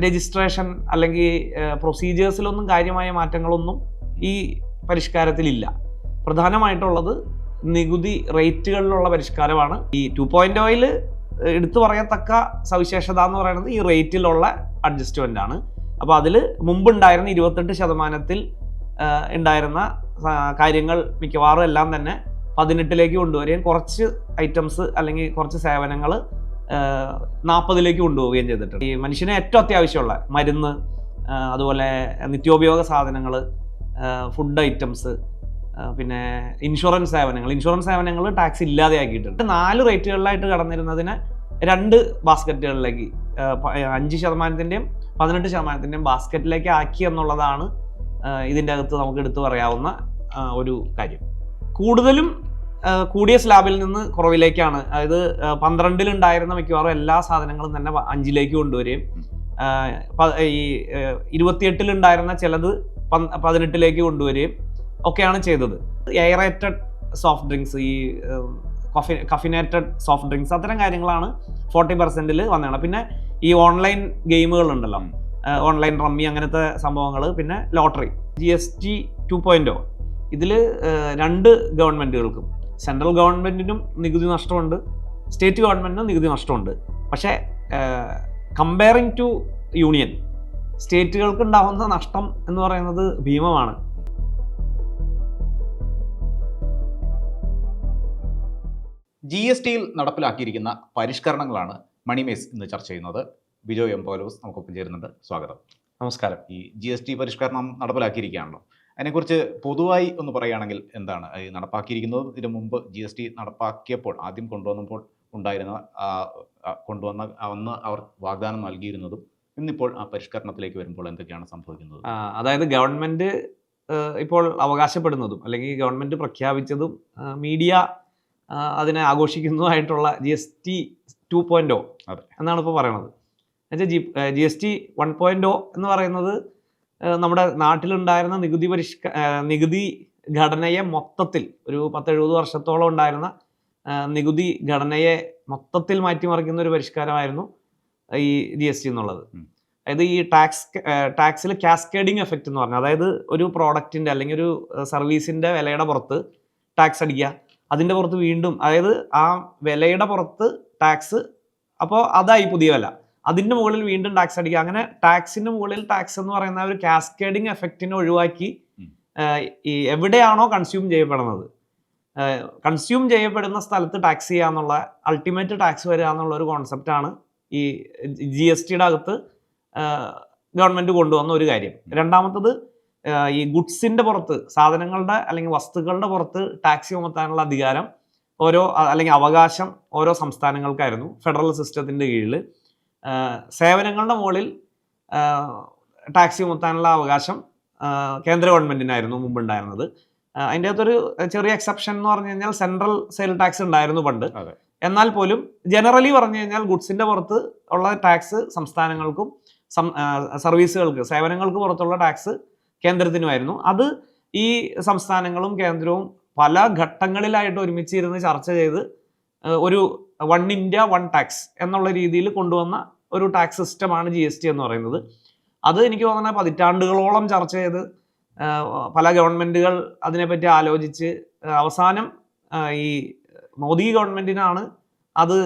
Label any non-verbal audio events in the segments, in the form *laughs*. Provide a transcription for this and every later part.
Registration അല്ലെങ്കിൽ പ്രൊസീജിയേഴ്സിലൊന്നും കാര്യമായ മാറ്റങ്ങളൊന്നും ഈ പരിഷ്കാരത്തിലില്ല. പ്രധാനമായിട്ടുള്ളത് നികുതി റേറ്റുകളിലുള്ള പരിഷ്കാരമാണ്. ഈ ടു പോയിന്റ് ഓയിൽ എടുത്തു പറയത്തക്ക സവിശേഷത എന്ന് പറയുന്നത് ഈ റേറ്റിലുള്ള അഡ്ജസ്റ്റ്മെന്റ് ആണ് അപ്പോൾ അതിൽ മുമ്പുണ്ടായിരുന്ന ഇരുപത്തെട്ട് ശതമാനത്തിൽ ഉണ്ടായിരുന്ന കാര്യങ്ങൾ മിക്കവാറും എല്ലാം തന്നെ പതിനെട്ടിലേക്ക് കൊണ്ടുവരികയും കുറച്ച് ഐറ്റംസ് അല്ലെങ്കിൽ കുറച്ച് സേവനങ്ങൾ നാൽപ്പതിലേക്ക് കൊണ്ടുപോവുകയും ചെയ്തിട്ടുണ്ട്. ഈ മനുഷ്യന് ഏറ്റവും അത്യാവശ്യമുള്ള മരുന്ന് അതുപോലെ നിത്യോപയോഗ സാധനങ്ങൾ ഫുഡ് ഐറ്റംസ് പിന്നെ ഇൻഷുറൻസ് സേവനങ്ങൾ. ഇൻഷുറൻസ് സേവനങ്ങൾ ടാക്സ് ഇല്ലാതെ ആക്കിയിട്ടുണ്ട് നാല് റേറ്റുകളിലായിട്ട് കടന്നിരുന്നതിനെ രണ്ട് ബാസ്ക്കറ്റുകളിലേക്ക് അഞ്ച് ശതമാനത്തിന്റെയും പതിനെട്ട് ശതമാനത്തിന്റെയും ബാസ്ക്കറ്റിലേക്ക് ആക്കി എന്നുള്ളതാണ് ഇതിന്റെ അകത്ത് നമുക്ക് എടുത്തു പറയാവുന്ന ഒരു കാര്യം. കൂടുതലും കൂടിയ സ്ലാബിൽ നിന്ന് കുറവിലേക്കാണ്. അതായത് പന്ത്രണ്ടിലുണ്ടായിരുന്ന മിക്കവാറും എല്ലാ സാധനങ്ങളും തന്നെ അഞ്ചിലേക്ക് കൊണ്ടുവരികയും പ- ഈ ഇരുപത്തിയെട്ടിലുണ്ടായിരുന്ന ചിലത് പതിനെട്ടിലേക്ക് കൊണ്ടുവരികയും ഒക്കെയാണ് ചെയ്തത്. എയറേറ്റഡ് സോഫ്റ്റ് ഡ്രിങ്ക്സ് ഈ കഫി കഫിനേറ്റഡ് സോഫ്റ്റ് ഡ്രിങ്ക്സ് അത്തരം കാര്യങ്ങളാണ് ഫോർട്ടി പെർസെന്റിൽ വന്നതാണ് പിന്നെ ഈ ഓൺലൈൻ ഗെയിമുകൾ ഉണ്ടല്ലോ. ഓൺലൈൻ റമ്മി അങ്ങനത്തെ സംഭവങ്ങൾ പിന്നെ lottery G S T two പോയിന്റോ ഇതിൽ രണ്ട് ഗവൺമെന്റുകൾക്കും സെൻട്രൽ ഗവൺമെന്റിനും നികുതി നഷ്ടമുണ്ട് സ്റ്റേറ്റ് ഗവൺമെന്റിനും നികുതി നഷ്ടമുണ്ട്. പക്ഷേ കമ്പയറിങ് ടു യൂണിയൻ സ്റ്റേറ്റുകൾക്ക് ഉണ്ടാകുന്ന നഷ്ടം എന്ന് പറയുന്നത് ഭീമമാണ്. ജി എസ് ടിയിൽ നടപ്പിലാക്കിയിരിക്കുന്ന പരിഷ്കരണങ്ങളാണ് മണിമേസ് ഇന്ന് ചർച്ച ചെയ്യുന്നത്. ബിജോ എം പോലോസ് നമുക്കൊപ്പം ചേരുന്നുണ്ട്. സ്വാഗതം. നമസ്കാരം. ഈ ജി എസ് ടി പരിഷ്കരണം നടപ്പിലാക്കിയിരിക്കുകയാണല്ലോ. അതിനെക്കുറിച്ച് പൊതുവായി ഒന്ന് പറയുകയാണെങ്കിൽ എന്താണ്? ഈ നടപ്പാക്കിയിരിക്കുന്നത് ഇതിനു മുമ്പ് ജി എസ് ടി നടപ്പാക്കിയപ്പോൾ ആദ്യം കൊണ്ടുവന്നപ്പോൾ ഉണ്ടായിരുന്ന കൊണ്ടുവന്ന അന്ന് അവർ വാഗ്ദാനം നൽകിയിരുന്നതും ഇന്നിപ്പോൾ ആ പരിഷ്കരണത്തിലേക്ക് വരുമ്പോൾ എന്തൊക്കെയാണ് സംഭവിക്കുന്നത്? അതായത് ഗവൺമെന്റ് ഇപ്പോൾ അവകാശപ്പെടുന്നതും അല്ലെങ്കിൽ ഗവൺമെന്റ് പ്രഖ്യാപിച്ചതും മീഡിയ അതിനെ ആഘോഷിക്കുന്നതുമായിട്ടുള്ള G S T two point O എന്നാണ് ഇപ്പോൾ പറയുന്നത്. എന്നുവെച്ചാൽ G G S T one point എന്ന് പറയുന്നത് നമ്മുടെ നാട്ടിലുണ്ടായിരുന്ന നികുതി പരിഷ്ക നികുതി ഘടനയെ മൊത്തത്തിൽ ഒരു പത്തെഴുപത് വർഷത്തോളം ഉണ്ടായിരുന്ന നികുതി ഘടനയെ മൊത്തത്തിൽ മാറ്റിമറിക്കുന്ന ഒരു പരിഷ്കാരമായിരുന്നു ഈ ജി എസ് ടി എന്നുള്ളത്. അതായത് ഈ ടാക്സ് ടാക്സിൽ കാസ്കേഡിങ് എഫക്റ്റ് എന്ന് പറഞ്ഞാൽ അതായത് ഒരു പ്രോഡക്റ്റിന്റെ അല്ലെങ്കിൽ ഒരു സർവീസിന്റെ വിലയുടെ പുറത്ത് ടാക്സ് അടിക്കുക അതിന്റെ പുറത്ത് വീണ്ടും അതായത് ആ വിലയുടെ പുറത്ത് ടാക്സ് അപ്പോൾ അതായി പുതിയ വില. അതിന്റെ മുകളിൽ വീണ്ടും ടാക്സ് അടിക്കുക. അങ്ങനെ ടാക്സിന്റെ മുകളിൽ ടാക്സ് എന്ന് പറയുന്ന ഒരു കാസ്കേഡിങ് എഫക്റ്റിനെ ഒഴിവാക്കി ഈ എവിടെയാണോ കൺസ്യൂം ചെയ്യപ്പെടുന്നത്. കൺസ്യൂം ചെയ്യപ്പെടുന്ന സ്ഥലത്ത് ടാക്സ് ചെയ്യുക എന്നുള്ള അൾട്ടിമേറ്റ് ടാക്സ് വരിക എന്നുള്ള ഒരു കോൺസെപ്റ്റാണ് ഈ ജി എസ് ടിയുടെ അകത്ത് ഗവൺമെന്റ് കൊണ്ടുവന്ന ഒരു കാര്യം. രണ്ടാമത്തത് ഈ ഗുഡ്സിന്റെ പുറത്ത് സാധനങ്ങളുടെ അല്ലെങ്കിൽ വസ്തുക്കളുടെ പുറത്ത് ടാക്സ് ചുമത്താനുള്ള അധികാരം ഓരോ അല്ലെങ്കിൽ അവകാശം ഓരോ സംസ്ഥാനങ്ങൾക്കായിരുന്നു. ഫെഡറൽ സിസ്റ്റത്തിന്റെ കീഴിൽ സേവനങ്ങളുടെ മുകളിൽ ടാക്സി മുത്താനുള്ള അവകാശം കേന്ദ്ര ഗവൺമെന്റിനായിരുന്നു മുമ്പുണ്ടായിരുന്നത്. ഉണ്ടായിരുന്നത് അതിന്റെ അകത്തൊരു ചെറിയ എക്സെപ്ഷൻ എന്ന് പറഞ്ഞു കഴിഞ്ഞാൽ സെൻട്രൽ സെയിൽ ടാക്സ് ഉണ്ടായിരുന്നു പണ്ട്. എന്നാൽ പോലും ജനറലി പറഞ്ഞു കഴിഞ്ഞാൽ ഗുഡ്സിന്റെ പുറത്ത് ഉള്ള ടാക്സ് സംസ്ഥാനങ്ങൾക്കും സർവീസുകൾക്ക് സേവനങ്ങൾക്ക് പുറത്തുള്ള ടാക്സ് കേന്ദ്രത്തിനുമായിരുന്നു. അത് ഈ സംസ്ഥാനങ്ങളും കേന്ദ്രവും പല ഘട്ടങ്ങളിലായിട്ട് ഒരുമിച്ചിരുന്ന് ചർച്ച ചെയ്ത് ഒരു വൺ ഇന്ത്യ വൺ ടാക്സ് എന്നുള്ള രീതിയിൽ കൊണ്ടുവന്ന ഒരു ടാക്സ് സിസ്റ്റമാണ് ജി എസ് ടി എന്ന് പറയുന്നത്. അത് എനിക്ക് തോന്നുന്ന പതിറ്റാണ്ടുകളോളം ചർച്ച ചെയ്ത് പല ഗവൺമെന്റുകൾ അതിനെപ്പറ്റി ആലോചിച്ച് അവസാനം ഈ മോദി ഗവൺമെന്റിനാണ് അത്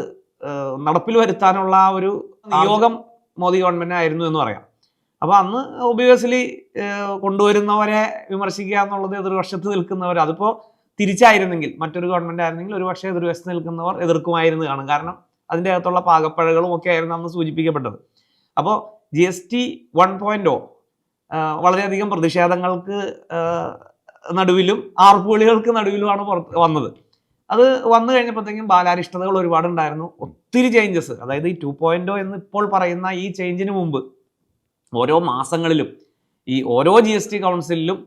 നടപ്പിൽ വരുത്താനുള്ള ആ ഒരു നിയോഗം. മോദി ഗവൺമെന്റ് ആയിരുന്നു എന്ന് പറയാം. അപ്പോൾ അന്ന് ഒബിയസ്ലി കൊണ്ടുവരുന്നവരെ വിമർശിക്കുക എന്നുള്ളത് എതിർവശത്ത് നിൽക്കുന്നവർ അതിപ്പോ തിരിച്ചായിരുന്നെങ്കിൽ മറ്റൊരു ഗവൺമെന്റ് ആയിരുന്നെങ്കിൽ ഒരുപക്ഷെ എതിർവശത്ത് നിൽക്കുന്നവർ എതിർക്കുമായിരുന്നു കാണും. കാരണം അതിന്റെ അകത്തുള്ള പാകപ്പഴകളും ഒക്കെ ആയിരുന്നു അന്ന് സൂചിപ്പിക്കപ്പെട്ടത്. അപ്പോൾ G S T one point O വളരെയധികം പ്രതിഷേധങ്ങൾക്ക് നടുവിലും ആർപ്പുവിളികൾക്ക് നടുവിലുമാണ് പുറത്ത് വന്നത്. അത് വന്നു കഴിഞ്ഞപ്പോഴത്തേക്കും ബാലാരിഷ്ടതകൾ ഒരുപാടുണ്ടായിരുന്നു. ഒത്തിരി ചേഞ്ചസ് അതായത് ഈ ടു പോയിന്റ് എന്ന് ഇപ്പോൾ പറയുന്ന ഈ ചേഞ്ചിന് മുമ്പ് ഓരോ മാസങ്ങളിലും ഈ ഓരോ ജി എസ് ടി കൗൺസിലിലും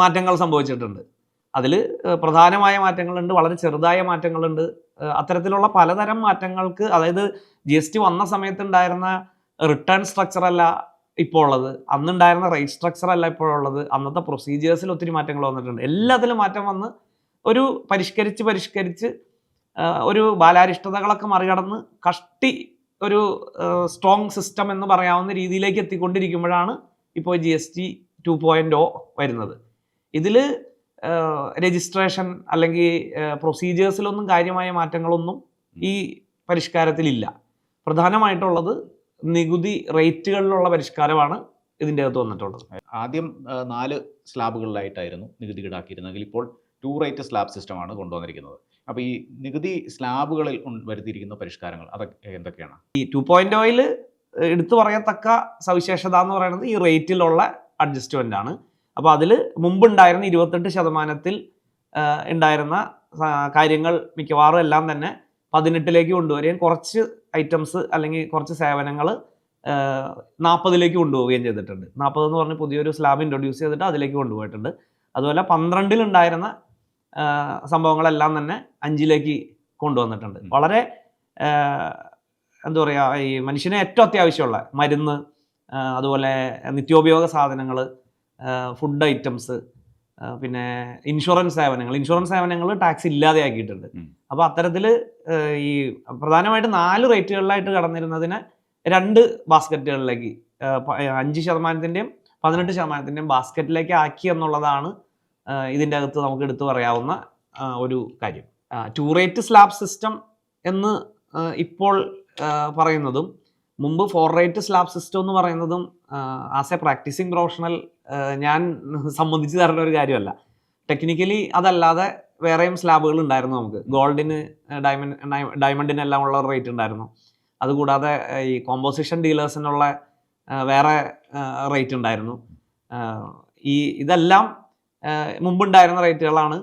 മാറ്റങ്ങൾ സംഭവിച്ചിട്ടുണ്ട്. അതിൽ പ്രധാനമായ മാറ്റങ്ങളുണ്ട് വളരെ ചെറുതായ മാറ്റങ്ങളുണ്ട്. അത്തരത്തിലുള്ള പലതരം മാറ്റങ്ങൾക്ക് അതായത് ജി എസ് ടി വന്ന സമയത്തുണ്ടായിരുന്ന റിട്ടേൺ സ്ട്രക്ചർ അല്ല ഇപ്പോൾ ഉള്ളത് അന്നുണ്ടായിരുന്ന റേറ്റ് സ്ട്രക്ചർ അല്ല ഇപ്പോഴുള്ളത്. അന്നത്തെ പ്രൊസീജിയേഴ്സിൽ ഒത്തിരി മാറ്റങ്ങൾ വന്നിട്ടുണ്ട്. എല്ലാത്തിലും മാറ്റം വന്ന് ഒരു പരിഷ്കരിച്ച് പരിഷ്കരിച്ച് ഒരു ബാലാരിഷ്ടതകളൊക്കെ മറികടന്ന് കഷ്ടി ഒരു സ്ട്രോങ് സിസ്റ്റം എന്ന് പറയാവുന്ന രീതിയിലേക്ക് എത്തിക്കൊണ്ടിരിക്കുമ്പോഴാണ് ഇപ്പോൾ G S T two point O വരുന്നത്. ഇതിൽ രജിസ്ട്രേഷൻ അല്ലെങ്കിൽ പ്രൊസീജിയേഴ്സിലൊന്നും കാര്യമായ മാറ്റങ്ങളൊന്നും ഈ പരിഷ്കാരത്തിലില്ല. പ്രധാനമായിട്ടുള്ളത് നികുതി റേറ്റുകളിലുള്ള പരിഷ്കാരമാണ് ഇതിന്റെ അകത്ത് വന്നിട്ടുള്ളത്. ആദ്യം നാല് സ്ലാബുകളിലായിട്ടായിരുന്നു നികുതി ഈടാക്കിയിരുന്നെങ്കിൽ ഇപ്പോൾ ടു റേറ്റ് സ്ലാബ് സിസ്റ്റമാണ് കൊണ്ടുവന്നിരിക്കുന്നത്. അപ്പോൾ ഈ നികുതി സ്ലാബുകളിൽ വരുത്തിയിരിക്കുന്ന പരിഷ്കാരങ്ങൾ അതൊക്കെ എന്തൊക്കെയാണ്? ഈ ടു പോയിന്റ് ഓയിൽ എടുത്തു പറയത്തക്ക സവിശേഷത എന്ന് പറയുന്നത് ഈ റേറ്റിലുള്ള അഡ്ജസ്റ്റ്മെന്റ് ആണ് അപ്പോൾ അതിൽ മുമ്പുണ്ടായിരുന്ന ഇരുപത്തെട്ട് ശതമാനത്തിൽ ഉണ്ടായിരുന്ന കാര്യങ്ങൾ മിക്കവാറും എല്ലാം തന്നെ പതിനെട്ടിലേക്ക് കൊണ്ടുവരികയും കുറച്ച് ഐറ്റംസ് അല്ലെങ്കിൽ കുറച്ച് സേവനങ്ങൾ നാൽപ്പതിലേക്ക് കൊണ്ടുപോവുകയും ചെയ്തിട്ടുണ്ട്. നാൽപ്പത് എന്ന് പറഞ്ഞ് പുതിയൊരു സ്ലാബ് ഇൻട്രൊഡ്യൂസ് ചെയ്തിട്ട് അതിലേക്ക് കൊണ്ടുപോയിട്ടുണ്ട്. അതുപോലെ പന്ത്രണ്ടിൽ ഉണ്ടായിരുന്ന സംഭവങ്ങളെല്ലാം തന്നെ അഞ്ചിലേക്ക് കൊണ്ടുവന്നിട്ടുണ്ട്. വളരെ എന്താ പറയുക ഈ മനുഷ്യനെ ഏറ്റവും അത്യാവശ്യമുള്ള മരുന്ന് അതുപോലെ നിത്യോപയോഗ സാധനങ്ങൾ ഫുഡ് ഐറ്റംസ് പിന്നെ ഇൻഷുറൻസ് സേവനങ്ങൾ. ഇൻഷുറൻസ് സേവനങ്ങൾ ടാക്സ് ഇല്ലാതെ ആക്കിയിട്ടുണ്ട്. അപ്പൊ അപ്പോൾ അത്തരത്തിൽ ഈ പ്രധാനമായിട്ട് നാല് റേറ്റുകളിലായിട്ട് കടന്നിരുന്നതിനെ രണ്ട് ബാസ്ക്കറ്റുകളിലേക്ക് അഞ്ച് ശതമാനത്തിന്റെയും പതിനെട്ട് ശതമാനത്തിന്റെയും ബാസ്ക്കറ്റിലേക്ക് ആക്കി എന്നുള്ളതാണ് ഇതിന്റെ അകത്ത് നമുക്ക് എടുത്തു പറയാവുന്ന ഒരു കാര്യം. ടു റേറ്റ് സ്ലാബ് സിസ്റ്റം എന്ന് ഇപ്പോൾ പറയുന്നതും മുമ്പ് ഫോർ റേറ്റ് സ്ലാബ് സിസ്റ്റം എന്ന് പറയുന്നതും ആസ് എ പ്രാക്ടീസിങ് പ്രൊഫഷണൽ ഞാൻ സംബന്ധിച്ച് തരേണ്ട ഒരു കാര്യമല്ല. ടെക്നിക്കലി അതല്ലാതെ വേറെയും സ്ലാബുകൾ ഉണ്ടായിരുന്നു നമുക്ക്. ഗോൾഡിന് ഡയമണ്ട് ഡയമണ്ടിനെല്ലാം ഉള്ള റേറ്റ് ഉണ്ടായിരുന്നു. അതുകൂടാതെ ഈ കോമ്പോസിഷൻ ഡീലേഴ്സിനുള്ള വേറെ റേറ്റ് ഉണ്ടായിരുന്നു. ഈ ഇതെല്ലാം മുമ്പുണ്ടായിരുന്ന റേറ്റുകളാണ്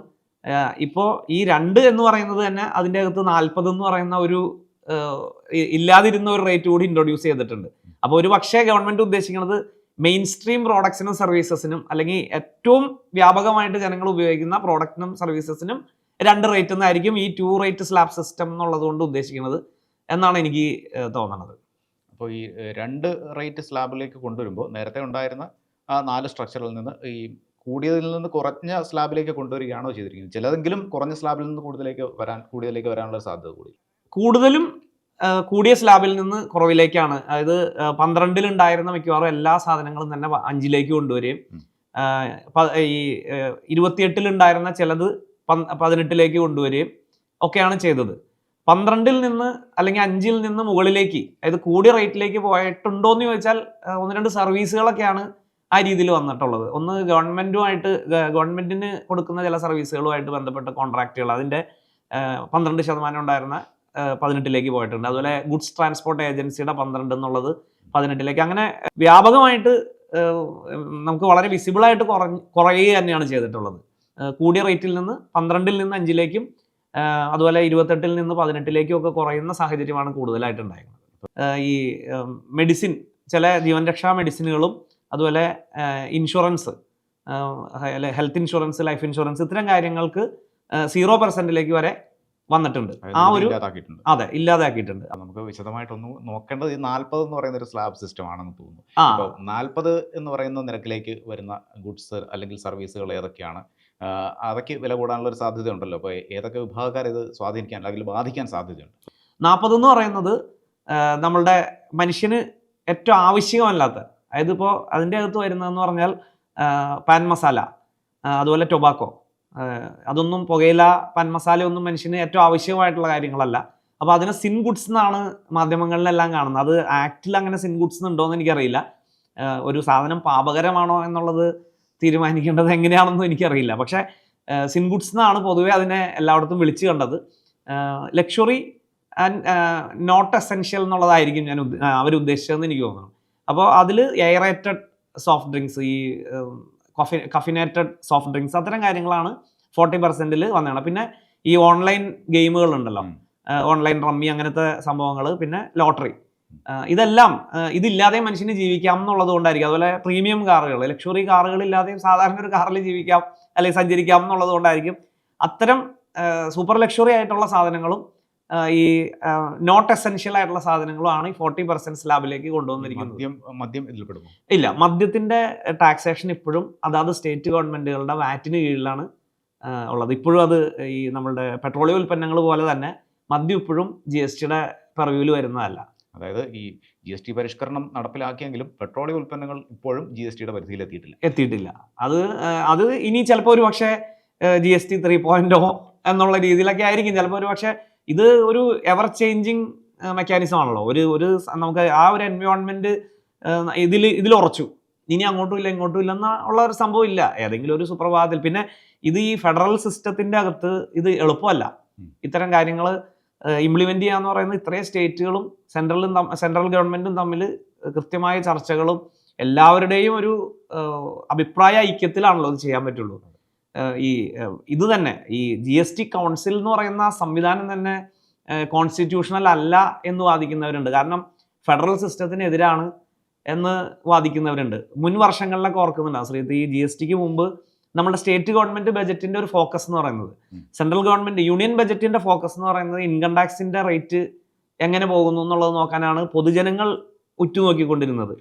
ഇപ്പോൾ ഈ രണ്ട് എന്ന് പറയുന്നത് തന്നെ അതിന്റെ അകത്ത് നാൽപ്പത് എന്ന് പറയുന്ന ഒരു ഇല്ലാതിരുന്ന ഒരു റേറ്റ് കൂടി ഇൻട്രൊഡ്യൂസ് ചെയ്തിട്ടുണ്ട്. അപ്പോൾ ഒരു പക്ഷേ ഗവൺമെന്റ് ഉദ്ദേശിക്കുന്നത് മെയിൻ സ്ട്രീം പ്രോഡക്ട്സിനും സർവീസസിനും അല്ലെങ്കിൽ ഏറ്റവും വ്യാപകമായിട്ട് ജനങ്ങൾ ഉപയോഗിക്കുന്ന പ്രോഡക്റ്റിനും സർവീസസിനും രണ്ട് റേറ്റ് എന്നായിരിക്കും ഈ ടു റേറ്റ് സ്ലാബ് സിസ്റ്റം എന്നുള്ളത് കൊണ്ട് ഉദ്ദേശിക്കുന്നത് എന്നാണ് എനിക്ക് തോന്നുന്നത് അപ്പോൾ ഈ രണ്ട് റേറ്റ് സ്ലാബിലേക്ക് കൊണ്ടുവരുമ്പോൾ നേരത്തെ ഉണ്ടായിരുന്ന ആ നാല് സ്ട്രക്ചറിൽ നിന്ന് ഈ കൂടിയതിൽ നിന്ന് കുറഞ്ഞ സ്ലാബിലേക്ക് കൊണ്ടുവരികയാണോ ചെയ്തിരിക്കുന്നത്? ചിലതെങ്കിലും കുറഞ്ഞ സ്ലാബിൽ നിന്ന് കൂടുതലേക്ക് വരാൻ കൂടുതലേക്ക് വരാനുള്ള സാധ്യത കൂടി. കൂടുതലും കൂടിയ സ്ലാബിൽ നിന്ന് കുറവിലേക്കാണ്. അതായത് പന്ത്രണ്ടിലുണ്ടായിരുന്ന പന്ത്രണ്ടിൽ ഉണ്ടായിരുന്ന മിക്കവാറും എല്ലാ സാധനങ്ങളും തന്നെ അഞ്ചിലേക്ക് കൊണ്ടുവരികയും ഈ ഇരുപത്തിയെട്ടിലുണ്ടായിരുന്ന ഇരുപത്തിയെട്ടിൽ ഉണ്ടായിരുന്ന ചിലത് പതിനെട്ടിലേക്ക് കൊണ്ടുവരികയും ഒക്കെയാണ് ചെയ്തത്. പന്ത്രണ്ടിൽ നിന്ന് അല്ലെങ്കിൽ അഞ്ചിൽ നിന്ന് മുകളിലേക്ക് അതായത് കൂടിയ റേറ്റിലേക്ക് പോയിട്ടുണ്ടോ എന്ന് ചോദിച്ചാൽ ഒന്ന് രണ്ട് സർവീസുകളൊക്കെയാണ് ആ രീതിയിൽ വന്നിട്ടുള്ളത്. ഒന്ന് ഗവൺമെന്റുമായിട്ട് ഗവൺമെന്റിന് കൊടുക്കുന്ന ചില സർവീസുകളുമായിട്ട് ബന്ധപ്പെട്ട കോൺട്രാക്റ്റുകൾ അതിന്റെ പന്ത്രണ്ട് ശതമാനം ഉണ്ടായിരുന്ന പതിനെട്ടിലേക്ക് പോയിട്ടുണ്ട്. അതുപോലെ ഗുഡ്സ് ട്രാൻസ്പോർട്ട് ഏജൻസിയുടെ പന്ത്രണ്ട് എന്നുള്ളത് പതിനെട്ടിലേക്ക്. അങ്ങനെ വ്യാപകമായിട്ട് നമുക്ക് വളരെ വിസിബിളായിട്ട് കുറഞ്ഞ് കുറയുക തന്നെയാണ് ചെയ്തിട്ടുള്ളത്. കൂടിയ റേറ്റിൽ നിന്ന് പന്ത്രണ്ടിൽ നിന്ന് അഞ്ചിലേക്കും അതുപോലെ ഇരുപത്തെട്ടിൽ നിന്ന് പതിനെട്ടിലേക്കും ഒക്കെ കുറയുന്ന സാഹചര്യമാണ് കൂടുതലായിട്ട് ഉണ്ടായിരുന്നത് ഈ മെഡിസിൻ ചില ജീവൻ രക്ഷാ മെഡിസിനുകളും അതുപോലെ insurance health insurance life insurance ഇത്തരം കാര്യങ്ങൾക്ക് സീറോ പെർസെന്റിലേക്ക് വരെ വന്നിട്ടുണ്ട്. ആ ഒരു അതെ ഇല്ലാതാക്കിയിട്ടുണ്ട്. നമുക്ക് വിശദമായിട്ടൊന്ന് നോക്കേണ്ടത് ഈ നാൽപ്പത് എന്ന് പറയുന്ന ഒരു സ്ലാബ് സിസ്റ്റം ആണെന്ന് തോന്നുന്നു. നാൽപ്പത് എന്ന് പറയുന്ന നിരക്കിലേക്ക് വരുന്ന ഗുഡ്സ് അല്ലെങ്കിൽ സർവീസുകൾ ഏതൊക്കെയാണ്? അതൊക്കെ വില കൂടാനുള്ള ഒരു സാധ്യത ഉണ്ടല്ലോ അപ്പോൾ ഏതൊക്കെ വിഭാഗക്കാർ ഇത് സ്വാധീനിക്കാൻ അല്ലെങ്കിൽ ബാധിക്കാൻ സാധ്യതയുണ്ട്? നാൽപ്പത് എന്ന് പറയുന്നത് നമ്മളുടെ മനുഷ്യന് ഏറ്റവും ആവശ്യമല്ലാത്ത അതായത് ഇപ്പോൾ അതിന്റെ അകത്ത് വരുന്നതെന്ന് പറഞ്ഞാൽ പാൻ മസാല അതുപോലെ ടൊബാക്കോ. അതൊന്നും പുകയില പൻമസാല ഒന്നും മനുഷ്യന് ഏറ്റവും ആവശ്യമായിട്ടുള്ള കാര്യങ്ങളല്ല. അപ്പോൾ അതിനെ സിൻ ഗുഡ്സ് എന്നാണ് മാധ്യമങ്ങളിലെല്ലാം കാണുന്നത്. അത് ആക്റ്റിൽ അങ്ങനെ സിൻ ഗുഡ്സ് ഉണ്ടോ എന്ന് എനിക്കറിയില്ല ഒരു സാധനം പാപകരമാണോ എന്നുള്ളത് തീരുമാനിക്കേണ്ടത് എങ്ങനെയാണെന്നും എനിക്കറിയില്ല. പക്ഷേ സിൻ ഗുഡ്സ് എന്നാണ് പൊതുവെ അതിനെ എല്ലായിടത്തും വിളിച്ചു കണ്ടത്. ലക്ഷറി ആൻഡ് നോട്ട് എസെൻഷ്യൽ എന്നുള്ളതായിരിക്കും ഞാൻ അവർ ഉദ്ദേശിച്ചതെന്ന് എനിക്ക് തോന്നുന്നു. അപ്പോൾ അതിൽ എയറേറ്റഡ് സോഫ്റ്റ് ഡ്രിങ്ക്സ് ഈ കഫി കഫിനേറ്റഡ് സോഫ്റ്റ് ഡ്രിങ്ക്സ് അത്തരം കാര്യങ്ങളാണ് ഫോർട്ടി പെർസെന്റിൽ വന്നതാണ് പിന്നെ ഈ ഓൺലൈൻ ഗെയിമുകൾ ഉണ്ടല്ലോ ഓൺലൈൻ റമ്മി അങ്ങനത്തെ സംഭവങ്ങൾ പിന്നെ ലോട്ടറി ഇതെല്ലാം ഇതില്ലാതെ മനുഷ്യന് ജീവിക്കാം എന്നുള്ളത് കൊണ്ടായിരിക്കും. അതുപോലെ പ്രീമിയം കാറുകൾ ലക്ഷറി കാറുകൾ ഇല്ലാതെയും സാധാരണ ഒരു കാറിൽ ജീവിക്കാം അല്ലെങ്കിൽ സഞ്ചരിക്കാം എന്നുള്ളത് കൊണ്ടായിരിക്കും. അത്തരം സൂപ്പർ ലക്ഷറി ആയിട്ടുള്ള സാധനങ്ങളും ഈ നോട്ട് എസെൻഷ്യൽ ആയിട്ടുള്ള സാധനങ്ങളുമാണ് ഈ ഫോർട്ടി പെർസെന്റ് സ്ലാബിലേക്ക് കൊണ്ടുവന്നിരിക്കുന്നത്. മദ്യം ഇല്ല മദ്യത്തിന്റെ ടാക്സേഷൻ ഇപ്പോഴും അതാത് സ്റ്റേറ്റ് ഗവൺമെന്റുകളുടെ വാറ്റിന് കീഴിലാണ് ഉള്ളത്. ഇപ്പോഴും അത് ഈ നമ്മളുടെ പെട്രോളിയം ഉൽപ്പന്നങ്ങൾ പോലെ തന്നെ മദ്യം ഇപ്പോഴും ജി എസ് ടിയുടെ പെർവ്യൂവിൽ വരുന്നതല്ല. അതായത് ഈ ജി എസ് ടി പരിഷ്കരണം നടപ്പിലാക്കിയെങ്കിലും പെട്രോളിയം ഉൽപ്പന്നങ്ങൾ ഇപ്പോഴും ജി എസ് ടിയുടെ പരിധിയിൽ എത്തിയിട്ടില്ല. എത്തിയിട്ടില്ല അത് അത് ഇനി ചിലപ്പോൾ ഒരു പക്ഷേ G S T three point എന്നുള്ള രീതിയിലൊക്കെ ആയിരിക്കും. ചിലപ്പോൾ ഒരു പക്ഷേ ഇത് ഒരു എവർ ചേഞ്ചിങ് മെക്കാനിസം ആണല്ലോ. ഒരു ഒരു നമുക്ക് ആ ഒരു എൻവയോൺമെന്റ് ഇതിൽ ഇതിൽ ഉറച്ചു. ഇനി അങ്ങോട്ടും ഇല്ല ഇങ്ങോട്ടും ഇല്ല എന്നുള്ള ഒരു സംഭവം ഇല്ല. ഏതെങ്കിലും ഒരു സുപ്രഭാതത്തിൽ. പിന്നെ ഇത് ഈ ഫെഡറൽ സിസ്റ്റത്തിന്റെ അകത്ത് ഇത് എളുപ്പമല്ല. ഇത്തരം കാര്യങ്ങൾ ഇംപ്ലിമെന്റ് ചെയ്യാന്ന് പറയുന്നത് ഇത്രയും സ്റ്റേറ്റുകളും സെൻട്രലും സെൻട്രൽ ഗവൺമെന്റും തമ്മിൽ കൃത്യമായ ചർച്ചകളും എല്ലാവരുടെയും ഒരു അഭിപ്രായ ഐക്യത്തിലാണല്ലോ ഇത് ചെയ്യാൻ പറ്റുള്ളൂ. ഈ ഇത് തന്നെ. ഈ ജി എസ് ടി കൗൺസിൽ എന്ന് പറയുന്ന സംവിധാനം തന്നെ കോൺസ്റ്റിറ്റ്യൂഷണൽ അല്ല എന്ന് വാദിക്കുന്നവരുണ്ട്. കാരണം ഫെഡറൽ സിസ്റ്റത്തിനെതിരാണ് എന്ന് വാദിക്കുന്നവരുണ്ട്. മുൻ വർഷങ്ങളിലൊക്കെ ഓർക്കുന്നുണ്ടാവും ശ്രീ ഈ ജി എസ് ടിക്ക് മുമ്പ് നമ്മുടെ സ്റ്റേറ്റ് ഗവൺമെന്റ് ബജറ്റിന്റെ ഒരു ഫോക്കസ് എന്ന് പറയുന്നത്. സെൻട്രൽ ഗവൺമെന്റ് യൂണിയൻ ബജറ്റിന്റെ ഫോക്കസ് എന്ന് പറയുന്നത് ഇൻകം ടാക്സിന്റെ റേറ്റ് എങ്ങനെ പോകുന്നു എന്നുള്ളത് നോക്കാനാണ് പൊതുജനങ്ങൾ ഉറ്റുനോക്കിക്കൊണ്ടിരുന്നത്.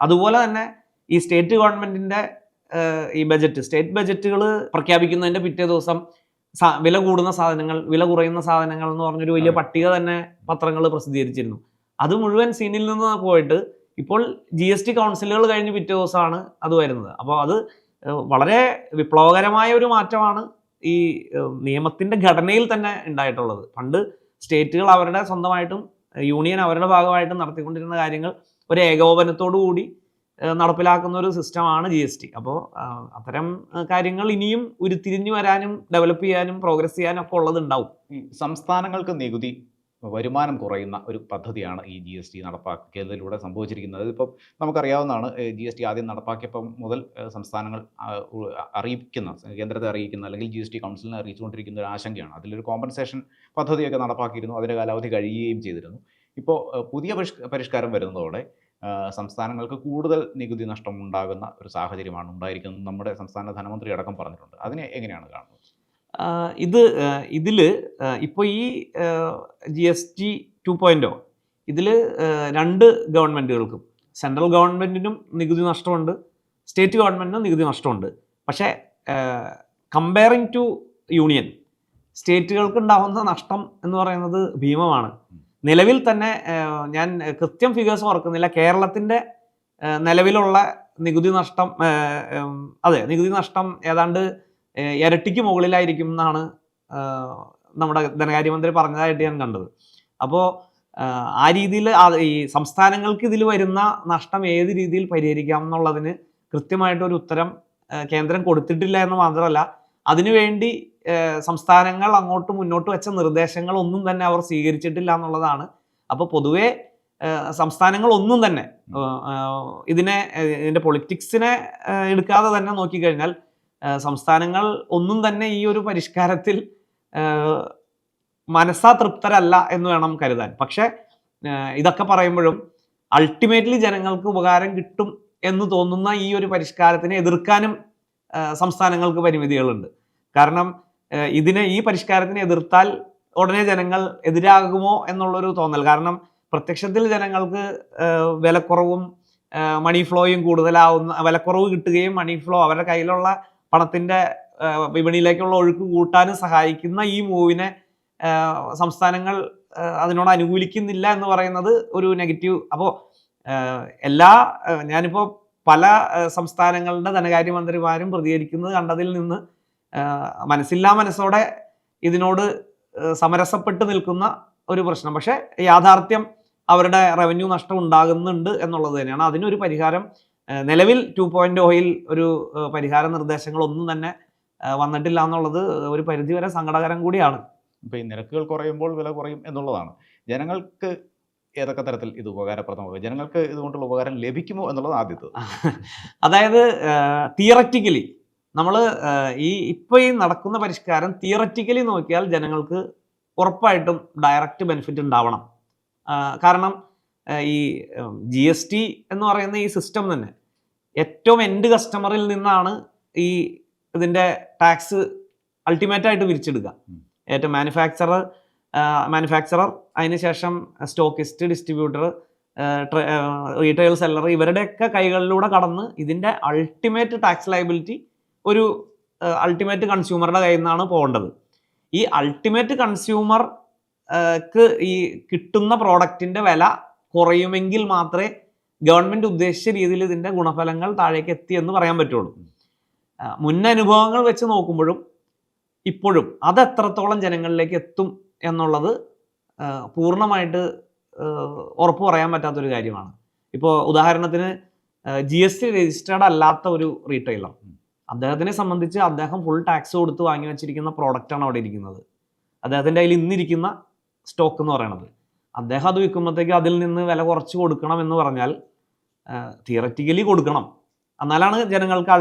അതുപോലെ തന്നെ ഈ സ്റ്റേറ്റ് ഗവൺമെന്റിന്റെ ഈ ബജറ്റ്. സ്റ്റേറ്റ് ബജറ്റുകൾ പ്രഖ്യാപിക്കുന്നതിന്റെ പിറ്റേ ദിവസം വില കൂടുന്ന സാധനങ്ങൾ വില കുറയുന്ന സാധനങ്ങൾ എന്ന് പറഞ്ഞൊരു വലിയ പട്ടിക തന്നെ പത്രങ്ങൾ പ്രസിദ്ധീകരിച്ചിരുന്നു. അത് മുഴുവൻ സീനിൽ നിന്ന് പോയിട്ട് ഇപ്പോൾ ജി എസ് ടി കൗൺസിലുകൾ കഴിഞ്ഞ് പിറ്റേ ദിവസമാണ് അത് വരുന്നത്. അപ്പോൾ അത് വളരെ വിപ്ലവകരമായ ഒരു മാറ്റമാണ് ഈ നിയമത്തിന്റെ ഘടനയിൽ തന്നെ ഉണ്ടായിട്ടുള്ളത്. പണ്ട് സ്റ്റേറ്റുകൾ അവരുടെ സ്വന്തമായിട്ടും യൂണിയൻ അവരുടെ ഭാഗമായിട്ടും നടത്തിക്കൊണ്ടിരുന്ന കാര്യങ്ങൾ ഒരു ഏകോപനത്തോടു കൂടി നടപ്പിലാക്കുന്ന ഒരു സിസ്റ്റമാണ് ജി എസ് ടി അപ്പോൾ അത്തരം കാര്യങ്ങൾ ഇനിയും ഉരുത്തിരിഞ്ഞു വരാനും ഡെവലപ്പ് ചെയ്യാനും പ്രോഗ്രസ് ചെയ്യാനും ഒക്കെ ഉള്ളതുണ്ടാവും. സംസ്ഥാനങ്ങൾക്ക് നികുതി വരുമാനം കുറയുന്ന ഒരു പദ്ധതിയാണ് ഈ ജി എസ് ടി നടപ്പാക്കിയതിലൂടെ സംഭവിച്ചിരിക്കുന്നത്. ഇപ്പം നമുക്കറിയാവുന്നതാണ് ജി എസ് ടി ആദ്യം നടപ്പാക്കിയപ്പം മുതൽ സംസ്ഥാനങ്ങൾ അറിയിക്കുന്ന കേന്ദ്രത്തെ അറിയിക്കുന്ന അല്ലെങ്കിൽ ജി എസ് ടി കൗൺസിലിനെ അറിയിച്ചുകൊണ്ടിരിക്കുന്ന ഒരു ആശങ്കയാണ്. അതിലൊരു കോമ്പൻസേഷൻ പദ്ധതിയൊക്കെ നടപ്പാക്കിയിരുന്നു അതിന്റെ കാലാവധി കഴിയുകയും ചെയ്തിരുന്നു. ഇപ്പോൾ പുതിയ പരിഷ്ക- പരിഷ്കാരം വരുന്നതോടെ സംസ്ഥാനങ്ങൾക്ക് കൂടുതൽ നികുതി നഷ്ടം ഉണ്ടാകുന്ന ഒരു സാഹചര്യമാണ് ഉണ്ടായിരിക്കുന്നത് നമ്മുടെ സംസ്ഥാന ധനമന്ത്രി അടക്കം പറഞ്ഞിട്ടുണ്ട്. അതിനെ എങ്ങനെയാണ് കാണുന്നത്? ഇത് ഇതിൽ ഇപ്പോൾ ഈ G S T two point O ഇതിൽ രണ്ട് ഗവൺമെന്റുകൾക്കും സെൻട്രൽ ഗവൺമെന്റിനും നികുതി നഷ്ടമുണ്ട് സ്റ്റേറ്റ് ഗവൺമെന്റിനും നികുതി നഷ്ടമുണ്ട്. പക്ഷേ കമ്പയറിങ് ടു യൂണിയൻ സ്റ്റേറ്റുകൾക്ക് ഉണ്ടാകുന്ന നഷ്ടം എന്ന് പറയുന്നത് ഭീമമാണ്. നിലവിൽ തന്നെ ഞാൻ കൃത്യം ഫിഗേഴ്സ് ഓർക്കുന്നില്ല കേരളത്തിന്റെ നിലവിലുള്ള നികുതി നഷ്ടം അതെ നികുതി നഷ്ടം ഏതാണ്ട് ഇരട്ടിക്ക് മുകളിലായിരിക്കും എന്നാണ് നമ്മുടെ ധനകാര്യമന്ത്രി പറഞ്ഞതായിട്ട് ഞാൻ കണ്ടത്. അപ്പോൾ ആ രീതിയിൽ ഈ സംസ്ഥാനങ്ങൾക്ക് ഇതിൽ വരുന്ന നഷ്ടം ഏത് രീതിയിൽ പരിഹരിക്കാം എന്നുള്ളതിന് കൃത്യമായിട്ടൊരു ഉത്തരം കേന്ദ്രം കൊടുത്തിട്ടില്ല എന്ന് മാത്രമല്ല അതിനുവേണ്ടി സംസ്ഥാനങ്ങൾ അങ്ങോട്ട് മുന്നോട്ട് വെച്ച നിർദ്ദേശങ്ങൾ ഒന്നും തന്നെ അവർ സ്വീകരിച്ചിട്ടില്ല എന്നുള്ളതാണ്. അപ്പോൾ പൊതുവേ സംസ്ഥാനങ്ങൾ ഒന്നും തന്നെ ഇതിനെ ഇതിന്റെ പൊളിറ്റിക്സിനെ എടുക്കാതെ തന്നെ നോക്കിക്കഴിഞ്ഞാൽ സംസ്ഥാനങ്ങൾ ഒന്നും തന്നെ ഈ ഒരു പരിഷ്കാരത്തിൽ മനസ്സാ തൃപ്തരല്ല എന്ന് വേണം കരുതാൻ. പക്ഷേ ഇതൊക്കെ പറയുമ്പോഴും അൾട്ടിമേറ്റ്ലി ജനങ്ങൾക്ക് ഉപകാരം കിട്ടും എന്ന് തോന്നുന്ന ഈ ഒരു പരിഷ്കാരത്തിനെ എതിർക്കാനും സംസ്ഥാനങ്ങൾക്ക് പരിമിതികളുണ്ട്. കാരണം ഇതിനെ ഈ പരിഷ്കാരത്തിനെ എതിർത്താൽ ഉടനെ ജനങ്ങൾ എതിരാകുമോ എന്നുള്ളൊരു തോന്നൽ. കാരണം പ്രത്യക്ഷത്തിൽ ജനങ്ങൾക്ക് വിലക്കുറവും മണി ഫ്ലോയും കൂടുതലാവുന്ന വിലക്കുറവ് കിട്ടുകയും മണി ഫ്ലോ അവരുടെ കയ്യിലുള്ള പണത്തിന്റെ ആഹ് വിപണിയിലേക്കുള്ള ഒഴുക്ക് കൂട്ടാനും സഹായിക്കുന്ന ഈ മൂവിനെ സംസ്ഥാനങ്ങൾ അതിനോട് അനുകൂലിക്കുന്നില്ല എന്ന് പറയുന്നത് ഒരു നെഗറ്റീവ്. അപ്പോൾ എല്ലാ ഞാനിപ്പോൾ പല സംസ്ഥാനങ്ങളുടെ ധനകാര്യമന്ത്രിമാരും പ്രതികരിക്കുന്നത് കണ്ടതിൽ നിന്ന് മനസ്സില്ലാ മനസ്സോടെ ഇതിനോട് സമരസപ്പെട്ട് നിൽക്കുന്ന ഒരു പ്രശ്നം. പക്ഷേ യാഥാർത്ഥ്യം അവരുടെ റവന്യൂ നഷ്ടം ഉണ്ടാകുന്നുണ്ട് എന്നുള്ളത് തന്നെയാണ്. അതിനൊരു പരിഹാരം നിലവിൽ ടു പോയിന്റ് ഓയിൽ ഒരു പരിഹാര നിർദ്ദേശങ്ങളൊന്നും തന്നെ വന്നിട്ടില്ല എന്നുള്ളത് ഒരു പരിധിവരെ സങ്കടകരം കൂടിയാണ്. ഇപ്പോൾ ഈ നിരക്കുകൾ കുറയുമ്പോൾ വില കുറയും എന്നുള്ളതാണ്. ജനങ്ങൾക്ക് ഏതൊക്കെ തരത്തിൽ ഇത് ഉപകാരപ്രദമാകും? ജനങ്ങൾക്ക് ഇതുകൊണ്ടുള്ള ഉപകാരം ലഭിക്കുമോ എന്നുള്ളത് ആദ്യത്തത് *laughs* അതായത് തിയററ്റിക്കലി നമ്മൾ ഈ ഇപ്പോൾ ഈ നടക്കുന്ന പരിഷ്കാരം തിയററ്റിക്കലി നോക്കിയാൽ ജനങ്ങൾക്ക് ഉറപ്പായിട്ടും ഡയറക്റ്റ് ബെനിഫിറ്റ് ഉണ്ടാവണം. കാരണം ഈ ജി എസ് ടി എന്ന് പറയുന്ന ഈ സിസ്റ്റം തന്നെ ഏറ്റവും എൻഡ് കസ്റ്റമറിൽ നിന്നാണ് ഈ ഇതിന്റെ ടാക്സ് അൾട്ടിമേറ്റ് ആയിട്ട് പിരിച്ചെടുക്കുക ഏറ്റവും മാനുഫാക്ചറർ മാനുഫാക്ചറർ അതിനുശേഷം സ്റ്റോക്കിസ്റ്റ് ഡിസ്ട്രിബ്യൂട്ടർ റീറ്റെയിൽ സെല്ലർ ഇവരുടെയൊക്കെ കൈകളിലൂടെ കടന്ന് ഇതിന്റെ അൾട്ടിമേറ്റ് ടാക്സ് ലയബിലിറ്റി ഒരു അൾട്ടിമേറ്റ് കൺസ്യൂമറുടെ കയ്യിൽ നിന്നാണ് പോകേണ്ടത്. ഈ അൾട്ടിമേറ്റ് കൺസ്യൂമർക്ക് ഈ കിട്ടുന്ന പ്രോഡക്റ്റിന്റെ വില കുറയുമെങ്കിൽ മാത്രമേ ഗവൺമെന്റ് ഉദ്ദേശിച്ച രീതിയിൽ ഇതിന്റെ ഗുണഫലങ്ങൾ താഴേക്ക് എത്തി എന്ന് പറയാൻ പറ്റുള്ളൂ. മുൻ വെച്ച് നോക്കുമ്പോഴും ഇപ്പോഴും അത് എത്രത്തോളം ജനങ്ങളിലേക്ക് എത്തും എന്നുള്ളത് പൂർണമായിട്ട് ഉറപ്പ് പറയാൻ പറ്റാത്തൊരു കാര്യമാണ്. ഇപ്പോൾ ഉദാഹരണത്തിന് ജി എസ് ടി രജിസ്റ്റേർഡ് അല്ലാത്ത ഒരു റീറ്റെയിലർ അദ്ദേഹത്തിനെ സംബന്ധിച്ച് അദ്ദേഹം ഫുൾ ടാക്സ് കൊടുത്ത് വാങ്ങി വെച്ചിരിക്കുന്ന പ്രോഡക്റ്റാണ് അവിടെ ഇരിക്കുന്നത്. അദ്ദേഹത്തിന്റെ കയ്യിൽ ഇന്നിരിക്കുന്ന സ്റ്റോക്ക് എന്ന് പറയുന്നത് അദ്ദേഹം അത് വിൽക്കുമ്പോഴത്തേക്ക് അതിൽ നിന്ന് വില കുറച്ച് കൊടുക്കണം എന്ന് പറഞ്ഞാൽ തിയററ്റിക്കലി കൊടുക്കണം. എന്നാലാണ് ജനങ്ങൾക്ക്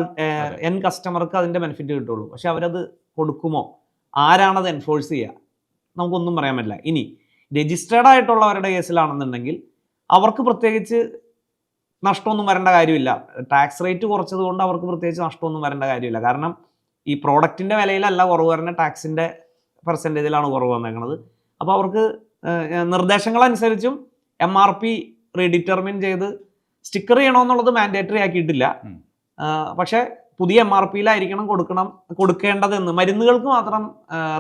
എൻ കസ്റ്റമർക്ക് അതിന്റെ ബെനിഫിറ്റ് കിട്ടുള്ളൂ. പക്ഷെ അവരത് കൊടുക്കുമോ? ആരാണത് എൻഫോഴ്സ് ചെയ്യുക നമുക്കൊന്നും പറയാൻ പറ്റില്ല. ഇനി രജിസ്റ്റേർഡ് ആയിട്ടുള്ളവരുടെ കേസിലാണെന്നുണ്ടെങ്കിൽ അവർക്ക് പ്രത്യേകിച്ച് നഷ്ടമൊന്നും വരേണ്ട കാര്യമില്ല. ടാക്സ് റേറ്റ് കുറച്ചത് കൊണ്ട് അവർക്ക് പ്രത്യേകിച്ച് നഷ്ടമൊന്നും വരേണ്ട കാര്യമില്ല. കാരണം ഈ പ്രോഡക്റ്റിന്റെ വിലയിലല്ല കുറവ് വരുന്ന ടാക്സിന്റെ പെർസെന്റേജിലാണ് കുറവ് വന്നേക്കുന്നത് അപ്പോൾ അവർക്ക് നിർദ്ദേശങ്ങൾ നിർദ്ദേശങ്ങളനുസരിച്ചും എം ആർ പി റീഡിറ്റർമിൻ ചെയ്ത് സ്റ്റിക്കർ ചെയ്യണമെന്നുള്ളത് മാൻഡേറ്ററി ആക്കിയിട്ടില്ല. പക്ഷേ പുതിയ എം ആർ പിയിലായിരിക്കണം കൊടുക്കണം കൊടുക്കേണ്ടതെന്ന് മരുന്നുകൾക്ക് മാത്രം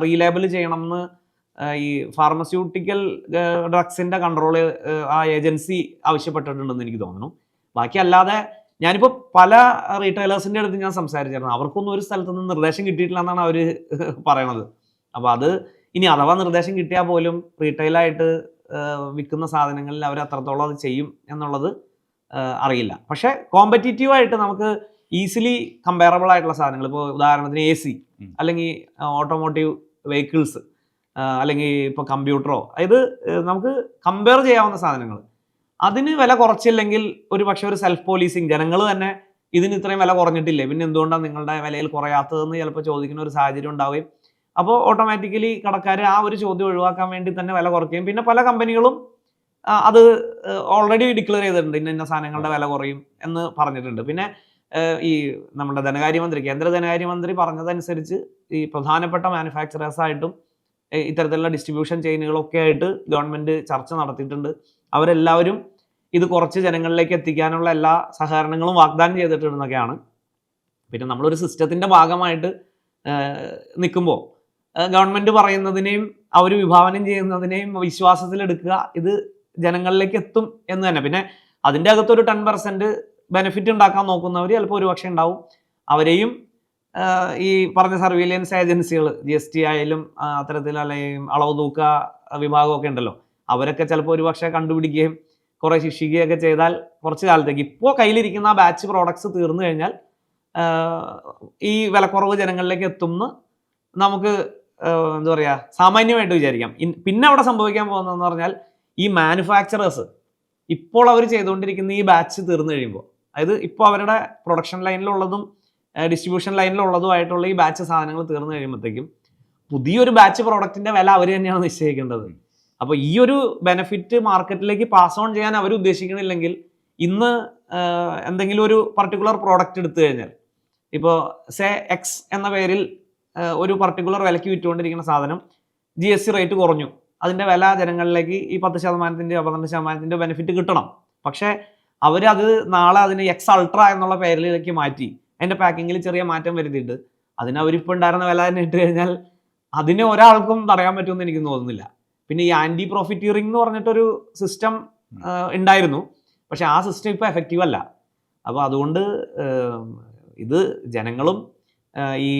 റീലേബിൾ ചെയ്യണം എന്ന് ഈ ഫാർമസ്യൂട്ടിക്കൽ ഡ്രഗ്സിന്റെ കൺട്രോൾ ആ ഏജൻസി ആവശ്യപ്പെട്ടിട്ടുണ്ടെന്ന് എനിക്ക് തോന്നുന്നു. ബാക്കി അല്ലാതെ ഞാനിപ്പോൾ പല റീറ്റെയിലേഴ്സിന്റെ അടുത്ത് ഞാൻ സംസാരിച്ചിരുന്നു അവർക്കൊന്നും ഒരു സ്ഥലത്ത് നിന്ന് നിർദ്ദേശം കിട്ടിയിട്ടില്ല എന്നാണ് അവർ *laughs* പറയണത്. അപ്പോൾ അത് ഇനി അഥവാ നിർദ്ദേശം കിട്ടിയാൽ പോലും റീറ്റെയിലായിട്ട് വിൽക്കുന്ന സാധനങ്ങളിൽ അവർ അത്രത്തോളം അത് ചെയ്യും എന്നുള്ളത് അറിയില്ല. പക്ഷേ കോമ്പറ്റീറ്റീവ് ആയിട്ട് നമുക്ക് ഈസിലി കമ്പയറബിൾ ആയിട്ടുള്ള സാധനങ്ങൾ ഇപ്പോൾ ഉദാഹരണത്തിന് എ സി അല്ലെങ്കിൽ ഓട്ടോമോട്ടീവ് വെഹിക്കിൾസ് അല്ലെങ്കിൽ ഇപ്പോൾ കമ്പ്യൂട്ടറോ അതായത് നമുക്ക് കമ്പയർ ചെയ്യാവുന്ന സാധനങ്ങൾ. അതിന് വില കുറച്ചില്ലെങ്കിൽ ഒരു പക്ഷെ ഒരു സെൽഫ് പോലീസിങ് ജനങ്ങൾ തന്നെ ഇതിന് ഇത്രയും വില കുറഞ്ഞിട്ടില്ലേ? പിന്നെ എന്തുകൊണ്ടാണ് നിങ്ങളുടെ വിലയിൽ കുറയാത്തതെന്ന് ചിലപ്പോൾ ചോദിക്കുന്ന ഒരു സാഹചര്യം ഉണ്ടാവുകയും. അപ്പോൾ ഓട്ടോമാറ്റിക്കലി കടക്കാർ ആ ഒരു ചോദ്യം ഒഴിവാക്കാൻ വേണ്ടി തന്നെ വില കുറയ്ക്കുകയും. പിന്നെ പല കമ്പനികളും അത് ഓൾറെഡി ഡിക്ലെയർ ചെയ്തിട്ടുണ്ട്. ഇന്ന ഇന്ന സാധനങ്ങളുടെ വില കുറയും എന്ന് പറഞ്ഞിട്ടുണ്ട്. പിന്നെ ഈ നമ്മുടെ ധനകാര്യമന്ത്രി കേന്ദ്ര ധനകാര്യമന്ത്രി പറഞ്ഞതനുസരിച്ച് ഈ പ്രധാനപ്പെട്ട മാനുഫാക്ചറേഴ്സായിട്ടും ഇത്തരത്തിലുള്ള ഡിസ്ട്രിബ്യൂഷൻ ചെയിനുകളൊക്കെ ആയിട്ട് ഗവൺമെന്റ് ചർച്ച നടത്തിയിട്ടുണ്ട്. അവരെല്ലാവരും ഇത് കുറച്ച് ജനങ്ങളിലേക്ക് എത്തിക്കാനുള്ള എല്ലാ സഹകരണങ്ങളും വാഗ്ദാനം ചെയ്തിട്ടുണ്ടെന്നൊക്കെയാണ്. പിന്നെ നമ്മളൊരു സിസ്റ്റത്തിന്റെ ഭാഗമായിട്ട് നിൽക്കുമ്പോൾ ഗവൺമെന്റ് പറയുന്നതിനെയും അവർ വിഭാവനം ചെയ്യുന്നതിനെയും വിശ്വാസത്തിലെടുക്കുക ഇത് ജനങ്ങളിലേക്ക് എത്തും എന്ന് തന്നെ. പിന്നെ അതിന്റെ അകത്തൊരു ടെൻ പെർസെന്റ് ബെനിഫിറ്റ് ഉണ്ടാക്കാൻ നോക്കുന്നവർ ചിലപ്പോൾ ഒരു പക്ഷേ ഉണ്ടാവും. അവരെയും ഈ പറഞ്ഞ സർവീലിയൻസ് ഏജൻസികൾ ജി എസ് ടി ആയാലും അത്തരത്തിൽ അല്ലെങ്കിൽ അളവ് തൂക്ക വിഭാഗമൊക്കെ ഉണ്ടല്ലോ. അവരൊക്കെ ചിലപ്പോൾ ഒരുപക്ഷെ കണ്ടുപിടിക്കുകയും കുറേ ശിക്ഷിക്കുകയൊക്കെ ചെയ്താൽ കുറച്ച് കാലത്തേക്ക്. ഇപ്പോൾ കയ്യിലിരിക്കുന്ന ആ ബാച്ച് പ്രോഡക്ട്സ് തീർന്നു കഴിഞ്ഞാൽ ഈ വിലക്കുറവ് ജനങ്ങളിലേക്ക് എത്തുമെന്ന് നമുക്ക് എന്താ പറയുക സാമാന്യമായിട്ട് വിചാരിക്കാം. പിന്നെ അവിടെ സംഭവിക്കാൻ പോകുന്നതെന്ന് പറഞ്ഞാൽ ഈ മാനുഫാക്ചറേഴ്സ് ഇപ്പോൾ അവർ ചെയ്തുകൊണ്ടിരിക്കുന്ന ഈ ബാച്ച് തീർന്നു കഴിയുമ്പോൾ അതായത് ഇപ്പോൾ അവരുടെ പ്രൊഡക്ഷൻ ലൈനിലുള്ളതും ഡിസ്ട്രിബ്യൂഷൻ ലൈനിലുള്ളതുമായിട്ടുള്ള ഈ ബാച്ച് സാധനങ്ങൾ തീർന്നു കഴിയുമ്പോഴത്തേക്കും പുതിയൊരു ബാച്ച് പ്രോഡക്റ്റിന്റെ വില അവർ തന്നെയാണ് നിശ്ചയിക്കേണ്ടത്. അപ്പോൾ ഈ ഒരു ബെനിഫിറ്റ് മാർക്കറ്റിലേക്ക് പാസ് ഓൺ ചെയ്യാൻ അവർ ഉദ്ദേശിക്കുന്നില്ലെങ്കിൽ ഇന്ന് എന്തെങ്കിലും ഒരു പർട്ടിക്കുലർ പ്രോഡക്റ്റ് എടുത്തു കഴിഞ്ഞാൽ ഇപ്പോൾ സേ എക്സ് എന്ന പേരിൽ ഒരു പർട്ടിക്കുലർ വിലയ്ക്ക് വിറ്റുകൊണ്ടിരിക്കുന്ന സാധനം ജി എസ് സി റേറ്റ് കുറഞ്ഞു. അതിന്റെ വില ജനങ്ങളിലേക്ക് ഈ പത്ത് ശതമാനത്തിന്റെ പന്ത്രണ്ട് ശതമാനത്തിന്റെ ബെനിഫിറ്റ് കിട്ടണം. പക്ഷേ അവരത് നാളെ അതിന് എക്സ് അൾട്ര എന്നുള്ള പേരിലേക്ക് മാറ്റി അതിന്റെ പാക്കിങ്ങിൽ ചെറിയ മാറ്റം വരുത്തിയിട്ട് അതിന് അവരിപ്പോൾ ഉണ്ടായിരുന്ന വില തന്നെ ഇട്ട് കഴിഞ്ഞാൽ അതിനെ ഒരാൾക്കും തടയാൻ പറ്റുമെന്ന് എനിക്ക് തോന്നുന്നില്ല. പിന്നെ ഈ ആന്റി പ്രോഫിറ്റിയറിംഗ് എന്ന് പറഞ്ഞിട്ടൊരു സിസ്റ്റം ഉണ്ടായിരുന്നു. പക്ഷെ ആ സിസ്റ്റം ഇപ്പോൾ എഫക്റ്റീവ് അല്ല. അപ്പോൾ അതുകൊണ്ട് ഇത് ജനങ്ങളും ഈ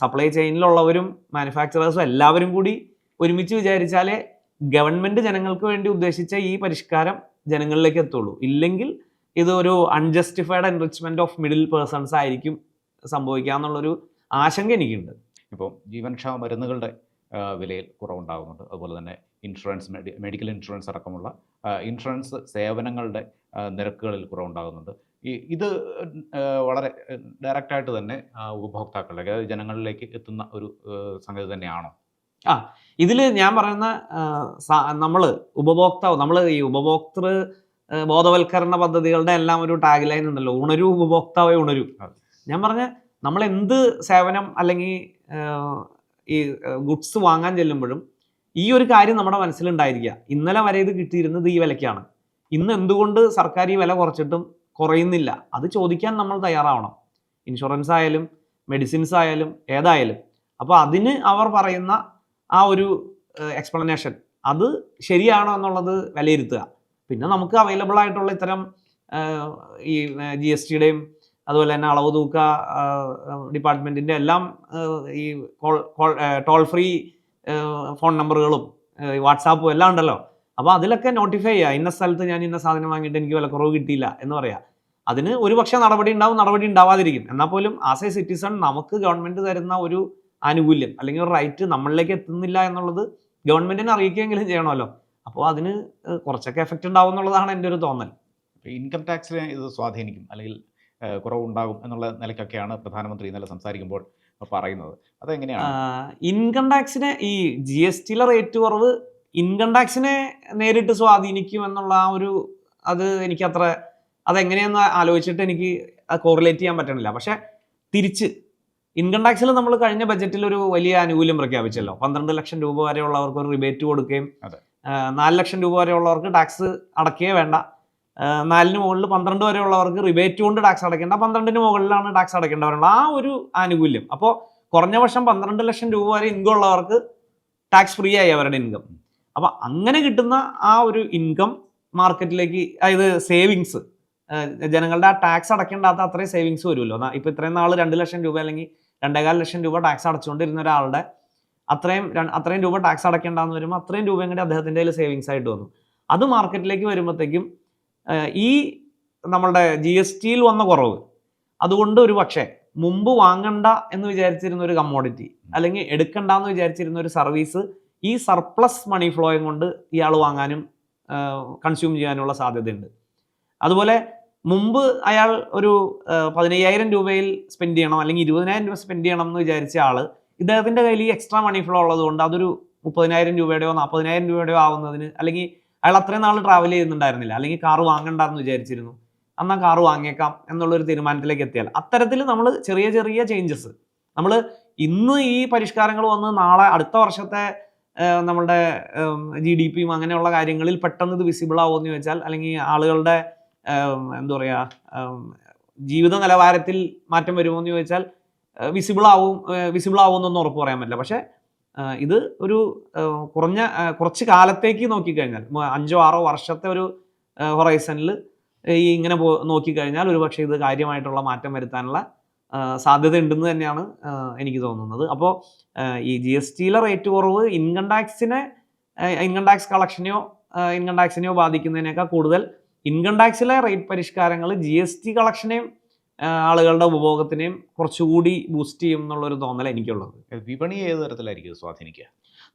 സപ്ലൈ ചെയിനിലുള്ളവരും മാനുഫാക്ചറേഴ്സും എല്ലാവരും കൂടി ഒരുമിച്ച് വിചാരിച്ചാലേ ഗവൺമെന്റ് ജനങ്ങൾക്ക് വേണ്ടി ഉദ്ദേശിച്ച ഈ പരിഷ്കാരം ജനങ്ങളിലേക്ക് എത്തുള്ളൂ. ഇല്ലെങ്കിൽ ഇതൊരു unjustified enrichment of middle persons ആയിരിക്കും സംഭവിക്കുക എന്നുള്ളൊരു ആശങ്ക എനിക്കുണ്ട്. ഇപ്പോൾ ജീവൻക്ഷാമ മരുന്നുകളുടെ വിലയിൽ കുറവുണ്ടാകുന്നുണ്ട്. അതുപോലെ തന്നെ ഇൻഷുറൻസ് മെഡി മെഡിക്കൽ ഇൻഷുറൻസ് അടക്കമുള്ള ഇൻഷുറൻസ് സേവനങ്ങളുടെ നിരക്കുകളിൽ കുറവുണ്ടാകുന്നുണ്ട്. ഈ ഇത് വളരെ ഡയറക്റ്റായിട്ട് തന്നെ ഉപഭോക്താക്കളെ ഉപഭോക്താക്കളിലേക്ക് അതായത് ജനങ്ങളിലേക്ക് എത്തുന്ന ഒരു സംഗതി തന്നെയാണോ? ആ ഇതിൽ ഞാൻ പറയുന്ന നമ്മൾ ഉപഭോക്താവ് നമ്മൾ ഈ ഉപഭോക്തൃ ബോധവൽക്കരണ പദ്ധതികളുടെ എല്ലാം ഒരു ടാഗ് ലൈൻ ഉണ്ടല്ലോ. ഉണരൂ ഉപഭോക്താവെ ഉണരൂ. ഞാൻ പറഞ്ഞ നമ്മൾ എന്ത് സേവനം അല്ലെങ്കിൽ ഈ ഗുഡ്സ് വാങ്ങാൻ ചെല്ലുമ്പോഴും ഈ ഒരു കാര്യം നമ്മുടെ മനസ്സിലുണ്ടായിരിക്കുക. ഇന്നലെ വരെ ഇത് കിട്ടിയിരുന്നത് ഈ വിലയ്ക്കാണ്. ഇന്ന് എന്തുകൊണ്ട് സർക്കാർ ഈ വില കുറച്ചിട്ടും കുറയുന്നില്ല? അത് ചോദിക്കാൻ നമ്മൾ തയ്യാറാവണം. ഇൻഷുറൻസ് ആയാലും മെഡിസിൻസ് ആയാലും ഏതായാലും. അപ്പോൾ അതിന് അവർ പറയുന്ന ആ ഒരു എക്സ്പ്ലനേഷൻ അത് ശരിയാണോ എന്നുള്ളത് വിലയിരുത്തുക. പിന്നെ നമുക്ക് അവൈലബിൾ ആയിട്ടുള്ള ഇത്തരം ഈ ജി എസ് ടിയുടെയും അതുപോലെ തന്നെ അളവ് തൂക്ക ഡിപ്പാർട്ട്മെന്റിന്റെ എല്ലാം ഈ call call toll free phone നമ്പറുകളും വാട്സാപ്പും എല്ലാം ഉണ്ടല്ലോ. അപ്പോൾ അതിലൊക്കെ നോട്ടിഫൈ ചെയ്യുക. ഇന്ന സ്ഥലത്ത് ഞാൻ ഇന്ന സാധനം വാങ്ങിയിട്ട് എനിക്ക് വിലക്കുറവ് കിട്ടിയില്ല എന്ന് പറയാം. അതിന് ഒരു പക്ഷേ നടപടി ഉണ്ടാവും നടപടി ഉണ്ടാവാതിരിക്കും. എന്നാൽ പോലും ആസ് എ സിറ്റിസൺ നമുക്ക് ഗവൺമെന്റ് തരുന്ന ഒരു ആനുകൂല്യം അല്ലെങ്കിൽ ഒരു റൈറ്റ് നമ്മളിലേക്ക് എത്തുന്നില്ല എന്നുള്ളത് ഗവൺമെന്റിനെ അറിയിക്കുകയെങ്കിലും ചെയ്യണമല്ലോ. അപ്പോൾ അതിന് കുറച്ചൊക്കെ എഫക്റ്റ് ഉണ്ടാവും എന്നുള്ളതാണ് എന്റെ ഒരു തോന്നൽ. ഇൻകം ടാക്സിനെ ഇത് സ്വാധീനിക്കും. അല്ലെങ്കിൽ കുറവുണ്ടാകും എന്നുള്ള നിലയ്ക്കൊക്കെയാണ് പ്രധാനമന്ത്രി ഇന്നലെ സംസാരിക്കുമ്പോൾ പറയുന്നത്. അതെങ്ങനെയാണ്? ഇൻകം ടാക്സിനെ ഈ ജി എസ് ടിയിലെ റേറ്റ് കുറവ് ഇൻകം ടാക്സിനെ നേരിട്ട് സ്വാധീനിക്കും എന്നുള്ള ആ ഒരു അത് എനിക്ക് അത്ര അതെങ്ങനെയെന്ന് ആലോചിച്ചിട്ട് എനിക്ക് കോറിലേറ്റ് ചെയ്യാൻ പറ്റണില്ല. പക്ഷെ തിരിച്ച് ഇൻകം ടാക്സിൽ നമ്മൾ കഴിഞ്ഞ ബജറ്റിൽ ഒരു വലിയ ആനുകൂല്യം പ്രഖ്യാപിച്ചല്ലോ. പന്ത്രണ്ട് ലക്ഷം രൂപ വരെയുള്ളവർക്ക് ഒരു റിബേറ്റ് കൊടുക്കുകയും. നാല് ലക്ഷം രൂപ വരെയുള്ളവർക്ക് ടാക്സ് അടക്കുകയേ വേണ്ട. നാലിന് മുകളിൽ പന്ത്രണ്ട് വരെയുള്ളവർക്ക് റിബേറ്റ് കൊണ്ട് ടാക്സ് അടയ്ക്കേണ്ട പന്ത്രണ്ടിന് മുകളിലാണ് ടാക്സ് അടയ്ക്കേണ്ടവരുള്ള ആ ഒരു ആനുകൂല്യം. അപ്പോൾ കുറഞ്ഞ വർഷം പന്ത്രണ്ട് ലക്ഷം രൂപ വരെ ഇൻകം ഉള്ളവർക്ക് ടാക്സ് ഫ്രീ ആയി അവരുടെ ഇൻകം അപ്പോൾ അങ്ങനെ കിട്ടുന്ന ആ ഒരു ഇൻകം മാർക്കറ്റിലേക്ക് അതായത് സേവിങ്സ് ജനങ്ങളുടെ ആ ടാക്സ് അടയ്ക്കേണ്ടാത്ത അത്രയും സേവിങ്സ് വരുമല്ലോ. ഇപ്പോൾ ഇപ്പൊ ഇത്രയും നാൾ രണ്ട് ലക്ഷം രൂപ അല്ലെങ്കിൽ രണ്ടേകാൽ ലക്ഷം രൂപ ടാക്സ് അടച്ചുകൊണ്ടിരുന്ന ഒരാളുടെ അത്രയും അത്രയും രൂപ ടാക്സ് അടയ്ക്കേണ്ടെന്ന് വരുമ്പോൾ അത്രയും രൂപയും കൂടി അദ്ദേഹത്തിന്റെ കയ്യിൽ സേവിങ്സ് ആയിട്ട് വന്നു. അത് മാർക്കറ്റിലേക്ക് വരുമ്പോഴത്തേക്കും ഈ നമ്മളുടെ ജി എസ് ടിയിൽ വന്ന കുറവ്. അതുകൊണ്ട് ഒരു പക്ഷേ മുമ്പ് വാങ്ങണ്ട എന്ന് വിചാരിച്ചിരുന്ന ഒരു കമ്മോഡിറ്റി അല്ലെങ്കിൽ എടുക്കണ്ട എന്ന് വിചാരിച്ചിരുന്ന ഒരു സർവീസ് ഈ സർപ്ലസ് മണി ഫ്ലോയും കൊണ്ട് ഇയാൾ വാങ്ങാനും കൺസ്യൂം ചെയ്യാനുള്ള സാധ്യതയുണ്ട്. അതുപോലെ മുമ്പ് അയാൾ ഒരു പതിനയ്യായിരം രൂപയിൽ സ്പെൻഡ് ചെയ്യണം അല്ലെങ്കിൽ ഇരുപതിനായിരം രൂപ സ്പെൻഡ് ചെയ്യണം എന്ന് വിചാരിച്ച ആൾ ഇദ്ദേഹത്തിന്റെ കയ്യിൽ ഈ എക്സ്ട്രാ മണി ഫ്ലോ ഉള്ളതുകൊണ്ട് അതൊരു മുപ്പതിനായിരം രൂപയുടെയോ നാൽപ്പതിനായിരം രൂപയുടെയോ ആവുന്നതിന് അല്ലെങ്കിൽ അയാൾ അത്രയും നാൾ ട്രാവൽ ചെയ്യുന്നുണ്ടായിരുന്നില്ല. അല്ലെങ്കിൽ കാറ് വാങ്ങണ്ടെന്ന് വിചാരിച്ചിരുന്നു. എന്നാൽ കാറ് വാങ്ങിയേക്കാം എന്നുള്ളൊരു തീരുമാനത്തിലേക്ക് എത്തിയാൽ അത്തരത്തിൽ നമ്മൾ ചെറിയ ചെറിയ ചേഞ്ചസ് നമ്മൾ ഇന്ന് ഈ പരിഷ്കാരങ്ങൾ വന്ന് നാളെ അടുത്ത വർഷത്തെ നമ്മുടെ ജി ഡി പിയും അങ്ങനെയുള്ള കാര്യങ്ങളിൽ പെട്ടെന്ന് ഇത് വിസിബിൾ ആവുമെന്ന് ചോദിച്ചാൽ അല്ലെങ്കിൽ ആളുകളുടെ എന്താ പറയുക ജീവിത നിലവാരത്തിൽ മാറ്റം വരുമോ എന്ന് ചോദിച്ചാൽ വിസിബിൾ ആവും വിസിബിൾ ആവുമെന്നൊന്നും ഉറപ്പ് പറയാൻ പറ്റില്ല. പക്ഷേ ഇത് ഒരു കുറഞ്ഞ കുറച്ച് കാലത്തേക്ക് നോക്കിക്കഴിഞ്ഞാൽ അഞ്ചോ ആറോ വർഷത്തെ ഒരു ഹൊറൈസണിൽ ഈ ഇങ്ങനെ പോ നോക്കിക്കഴിഞ്ഞാൽ ഒരു പക്ഷേ ഇത് കാര്യമായിട്ടുള്ള മാറ്റം വരുത്താനുള്ള സാധ്യത ഉണ്ടെന്ന് തന്നെയാണ് എനിക്ക് തോന്നുന്നത്. അപ്പോൾ ഈ ജി എസ് ടിയിലെ റേറ്റ് കുറവ് ഇൻകം ടാക്സിനെ ഇൻകം ടാക്സ് കളക്ഷനെയോ ഇൻകം ടാക്സിനെയോ ബാധിക്കുന്നതിനേക്കാൾ കൂടുതൽ ഇൻകം ടാക്സിലെ റേറ്റ് പരിഷ്കാരങ്ങൾ ജി എസ് ടി കളക്ഷനെയും ആളുകളുടെ ഉപഭോഗത്തിനെയും കുറച്ചുകൂടി ബൂസ്റ്റ് ചെയ്യും എന്നുള്ളൊരു തോന്നൽ എനിക്കുള്ളത്. വിപണി ഏത് തരത്തിലായിരിക്കും സ്വാധീനിക്കുക?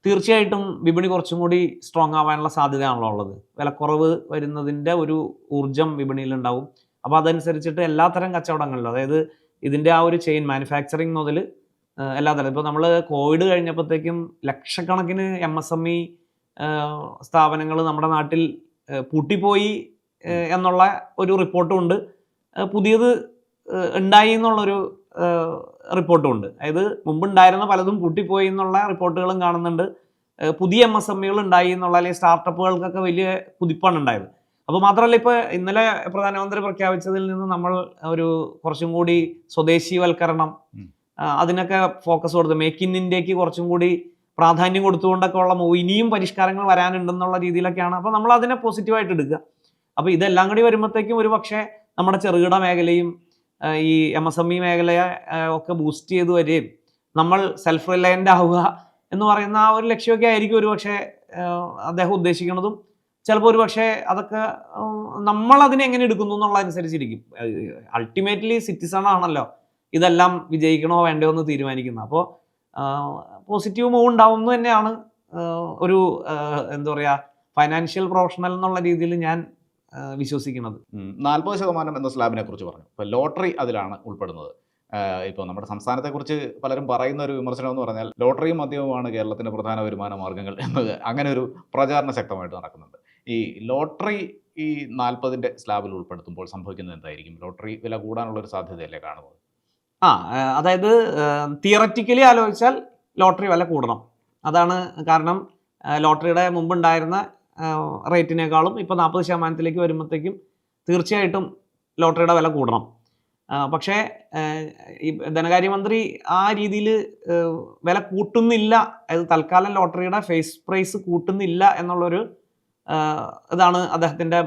തീർച്ചയായിട്ടും വിപണി കുറച്ചും കൂടി സ്ട്രോങ് ആവാനുള്ള സാധ്യതയാണല്ലോ ഉള്ളത്. വിലക്കുറവ് വരുന്നതിന്റെ ഒരു ഊർജം വിപണിയിൽ ഉണ്ടാവും അപ്പോൾ അതനുസരിച്ചിട്ട് എല്ലാത്തരം കച്ചവടങ്ങളിലും അതായത് ഇതിന്റെ ആ ഒരു ചെയിൻ മാനുഫാക്ചറിങ് മുതൽ എല്ലാ തരം ഇപ്പോൾ നമ്മൾ കോവിഡ് കഴിഞ്ഞപ്പോഴത്തേക്കും ലക്ഷക്കണക്കിന് എം എസ് എം ഇ സ്ഥാപനങ്ങൾ നമ്മുടെ നാട്ടിൽ പൂട്ടിപ്പോയി എന്നുള്ള ഒരു റിപ്പോർട്ടും ഉണ്ട്. പുതിയത് ഉണ്ടായി എന്നുള്ളൊരു റിപ്പോർട്ടും ഉണ്ട് അതായത് മുമ്പുണ്ടായിരുന്ന പലതും പൂട്ടിപ്പോയി എന്നുള്ള റിപ്പോർട്ടുകളും കാണുന്നുണ്ട്. പുതിയ എം എസ് എം ഉണ്ടായി എന്നുള്ള അല്ലെങ്കിൽ സ്റ്റാർട്ടപ്പുകൾക്കൊക്കെ വലിയ കുതിപ്പാണ് ഉണ്ടായത്. അപ്പോൾ മാത്രമല്ല ഇപ്പോൾ ഇന്നലെ പ്രധാനമന്ത്രി പ്രഖ്യാപിച്ചതിൽ നിന്ന് നമ്മൾ ഒരു കുറച്ചും കൂടി സ്വദേശീവൽക്കരണം അതിനൊക്കെ ഫോക്കസ് കൊടുത്തു. മേക്ക് ഇൻ ഇന്ത്യയ്ക്ക് കുറച്ചും കൂടി പ്രാധാന്യം കൊടുത്തുകൊണ്ടൊക്കെ ഉള്ള ഇനിയും പരിഷ്കാരങ്ങൾ വരാനുണ്ടെന്നുള്ള രീതിയിലൊക്കെയാണ്. അപ്പോൾ നമ്മൾ അതിനെ പോസിറ്റീവായിട്ട് എടുക്കുക. അപ്പോൾ ഇതെല്ലാം കൂടി വരുമ്പോഴത്തേക്കും ഒരു പക്ഷേ നമ്മുടെ ചെറുകിട മേഖലയും ഈ എം എസ് എം ഇ മേഖലയെ ഒക്കെ ബൂസ്റ്റ് ചെയ്ത് വരികയും നമ്മൾ സെൽഫ് റിലയന്റ് ആവുക എന്ന് പറയുന്ന ആ ഒരു ലക്ഷ്യമൊക്കെ ആയിരിക്കും ഒരു പക്ഷേ അദ്ദേഹം ഉദ്ദേശിക്കുന്നതും ചിലപ്പോൾ ഒരു പക്ഷേ അതൊക്കെ നമ്മൾ അതിനെ എങ്ങനെ എടുക്കുന്നു എന്നുള്ളതനുസരിച്ചിരിക്കും. അൾട്ടിമേറ്റ്ലി സിറ്റിസൺ ആണല്ലോ ഇതെല്ലാം വിജയിക്കണോ വേണ്ടോ എന്ന് തീരുമാനിക്കുന്നത്. അപ്പോൾ പോസിറ്റീവ് മൂവ് ഉണ്ടാവും എന്ന് തന്നെയാണ് ഒരു എന്താ പറയുക ഫൈനാൻഷ്യൽ പ്രൊഫഷണൽ എന്നുള്ള രീതിയിൽ ഞാൻ വിശ്വസിക്കുന്നത്. നാൽപ്പത് ശതമാനം എന്ന സ്ലാബിനെ കുറിച്ച് പറഞ്ഞു. ഇപ്പോൾ ലോട്ടറി അതിലാണ് ഉൾപ്പെടുന്നത്. ഇപ്പോൾ നമ്മുടെ സംസ്ഥാനത്തെക്കുറിച്ച് പലരും പറയുന്ന ഒരു വിമർശനം എന്ന് പറഞ്ഞാൽ ലോട്ടറിയും മദ്യവുമാണ് കേരളത്തിന്റെ പ്രധാന വരുമാന മാർഗങ്ങൾ എന്നത് അങ്ങനെ ഒരു പ്രചാരണ ശക്തമായിട്ട് നടക്കുന്നുണ്ട്. ഈ ലോട്ടറി ഈ നാൽപ്പതിന്റെ സ്ലാബിൽ ഉൾപ്പെടുത്തുമ്പോൾ സംഭവിക്കുന്നത് എന്തായിരിക്കും? ലോട്ടറി വില കൂടാനുള്ള ഒരു സാധ്യതയല്ലേ കാണുന്നത്? ആ അതായത് തിയററ്റിക്കലി ആലോചിച്ചാൽ ലോട്ടറി വില കൂടണം. അതാണ് കാരണം ലോട്ടറിയുടെ മുമ്പുണ്ടായിരുന്ന റേറ്റിനേക്കാളും ഇപ്പോൾ നാൽപ്പത് ശതമാനത്തിലേക്ക് വരുമ്പോഴത്തേക്കും തീർച്ചയായിട്ടും ലോട്ടറിയുടെ വില കൂടണം. പക്ഷേ ഈ ധനകാര്യമന്ത്രി ആ രീതിയിൽ വില കൂട്ടുന്നില്ല. അതായത് തൽക്കാലം ലോട്ടറിയുടെ ഫേസ് പ്രൈസ് കൂട്ടുന്നില്ല എന്നുള്ളൊരു ഇതാണ് അദ്ദേഹത്തിന്റെ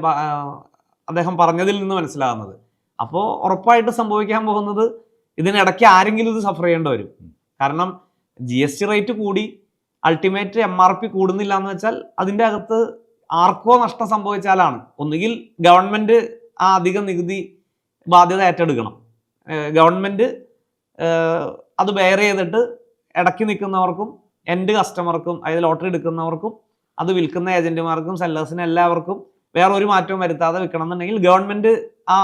അദ്ദേഹം പറഞ്ഞതിൽ നിന്ന് മനസ്സിലാകുന്നത്. അപ്പോൾ ഉറപ്പായിട്ട് സംഭവിക്കാൻ പോകുന്നത് ഇതിനിടയ്ക്ക് ആരെങ്കിലും ഇത് സഫർ ചെയ്യേണ്ടി വരും. കാരണം ജി റേറ്റ് കൂടി അൾട്ടിമേറ്റ് എം ആർ പി കൂടുന്നില്ല എന്ന് വെച്ചാൽ അതിന്റെ അകത്ത് ആർക്കോ നഷ്ടം സംഭവിച്ചാലാണ്. ഒന്നുകിൽ ഗവൺമെന്റ് ആ അധിക നികുതി ബാധ്യത ഏറ്റെടുക്കണം. ഗവൺമെന്റ് അത് ബെയർ ചെയ്തിട്ട് ഇടയ്ക്ക് നിൽക്കുന്നവർക്കും എൻഡ് കസ്റ്റമർക്കും അതായത് ലോട്ടറി എടുക്കുന്നവർക്കും അത് വിൽക്കുന്ന ഏജന്റുമാർക്കും സെല്ലേഴ്സിനും എല്ലാവർക്കും വേറെ ഒരു മാറ്റവും വരുത്താതെ വിൽക്കണം എന്നുണ്ടെങ്കിൽ ഗവൺമെന്റ് ആ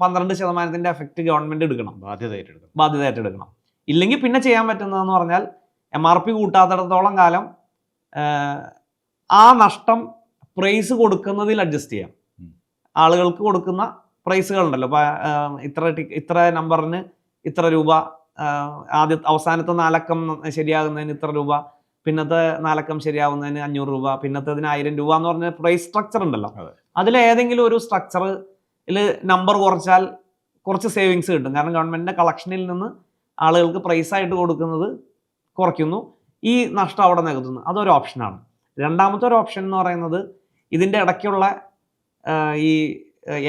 പന്ത്രണ്ട് ശതമാനത്തിന്റെ എഫക്റ്റ് ഗവൺമെന്റ് എടുക്കണം. ബാധ്യത ഏറ്റെടുക്കണം. ബാധ്യത ഏറ്റെടുക്കണം. ഇല്ലെങ്കിൽ പിന്നെ ചെയ്യാൻ പറ്റുന്നതെന്ന് പറഞ്ഞാൽ എം ആർ പി കൂട്ടാത്തിടത്തോളം കാലം ആ നഷ്ടം പ്രൈസ് കൊടുക്കുന്നതിൽ അഡ്ജസ്റ്റ് ചെയ്യാം. ആളുകൾക്ക് കൊടുക്കുന്ന പ്രൈസുകളുണ്ടല്ലോ ഇപ്പൊ ഇത്ര ഇത്ര നമ്പറിന് ഇത്ര രൂപ ആദ്യ അവസാനത്തെ നാലക്കം ശരിയാകുന്നതിന് ഇത്ര രൂപ പിന്നത്തെ നാലക്കം ശരിയാവുന്നതിന് അഞ്ഞൂറ് രൂപ പിന്നത്തേതിന് ആയിരം രൂപ എന്ന് പറഞ്ഞ പ്രൈസ് സ്ട്രക്ചർ ഉണ്ടല്ലോ. അതിലേതെങ്കിലും ഒരു സ്ട്രക്ചറിൽ നമ്പർ കുറച്ചാൽ കുറച്ച് സേവിങ്സ് കിട്ടും. കാരണം ഗവൺമെന്റിന്റെ കളക്ഷനിൽ നിന്ന് ആളുകൾക്ക് പ്രൈസ് ആയിട്ട് കൊടുക്കുന്നത് കുറയ്ക്കുന്നു. ഈ നഷ്ടം അവിടെ നികത്തുന്നു. അതൊരു ഓപ്ഷനാണ് രണ്ടാമത്തെ ഒരു ഓപ്ഷൻ എന്ന് പറയുന്നത് ഇതിന്റെ ഇടയ്ക്കുള്ള ഈ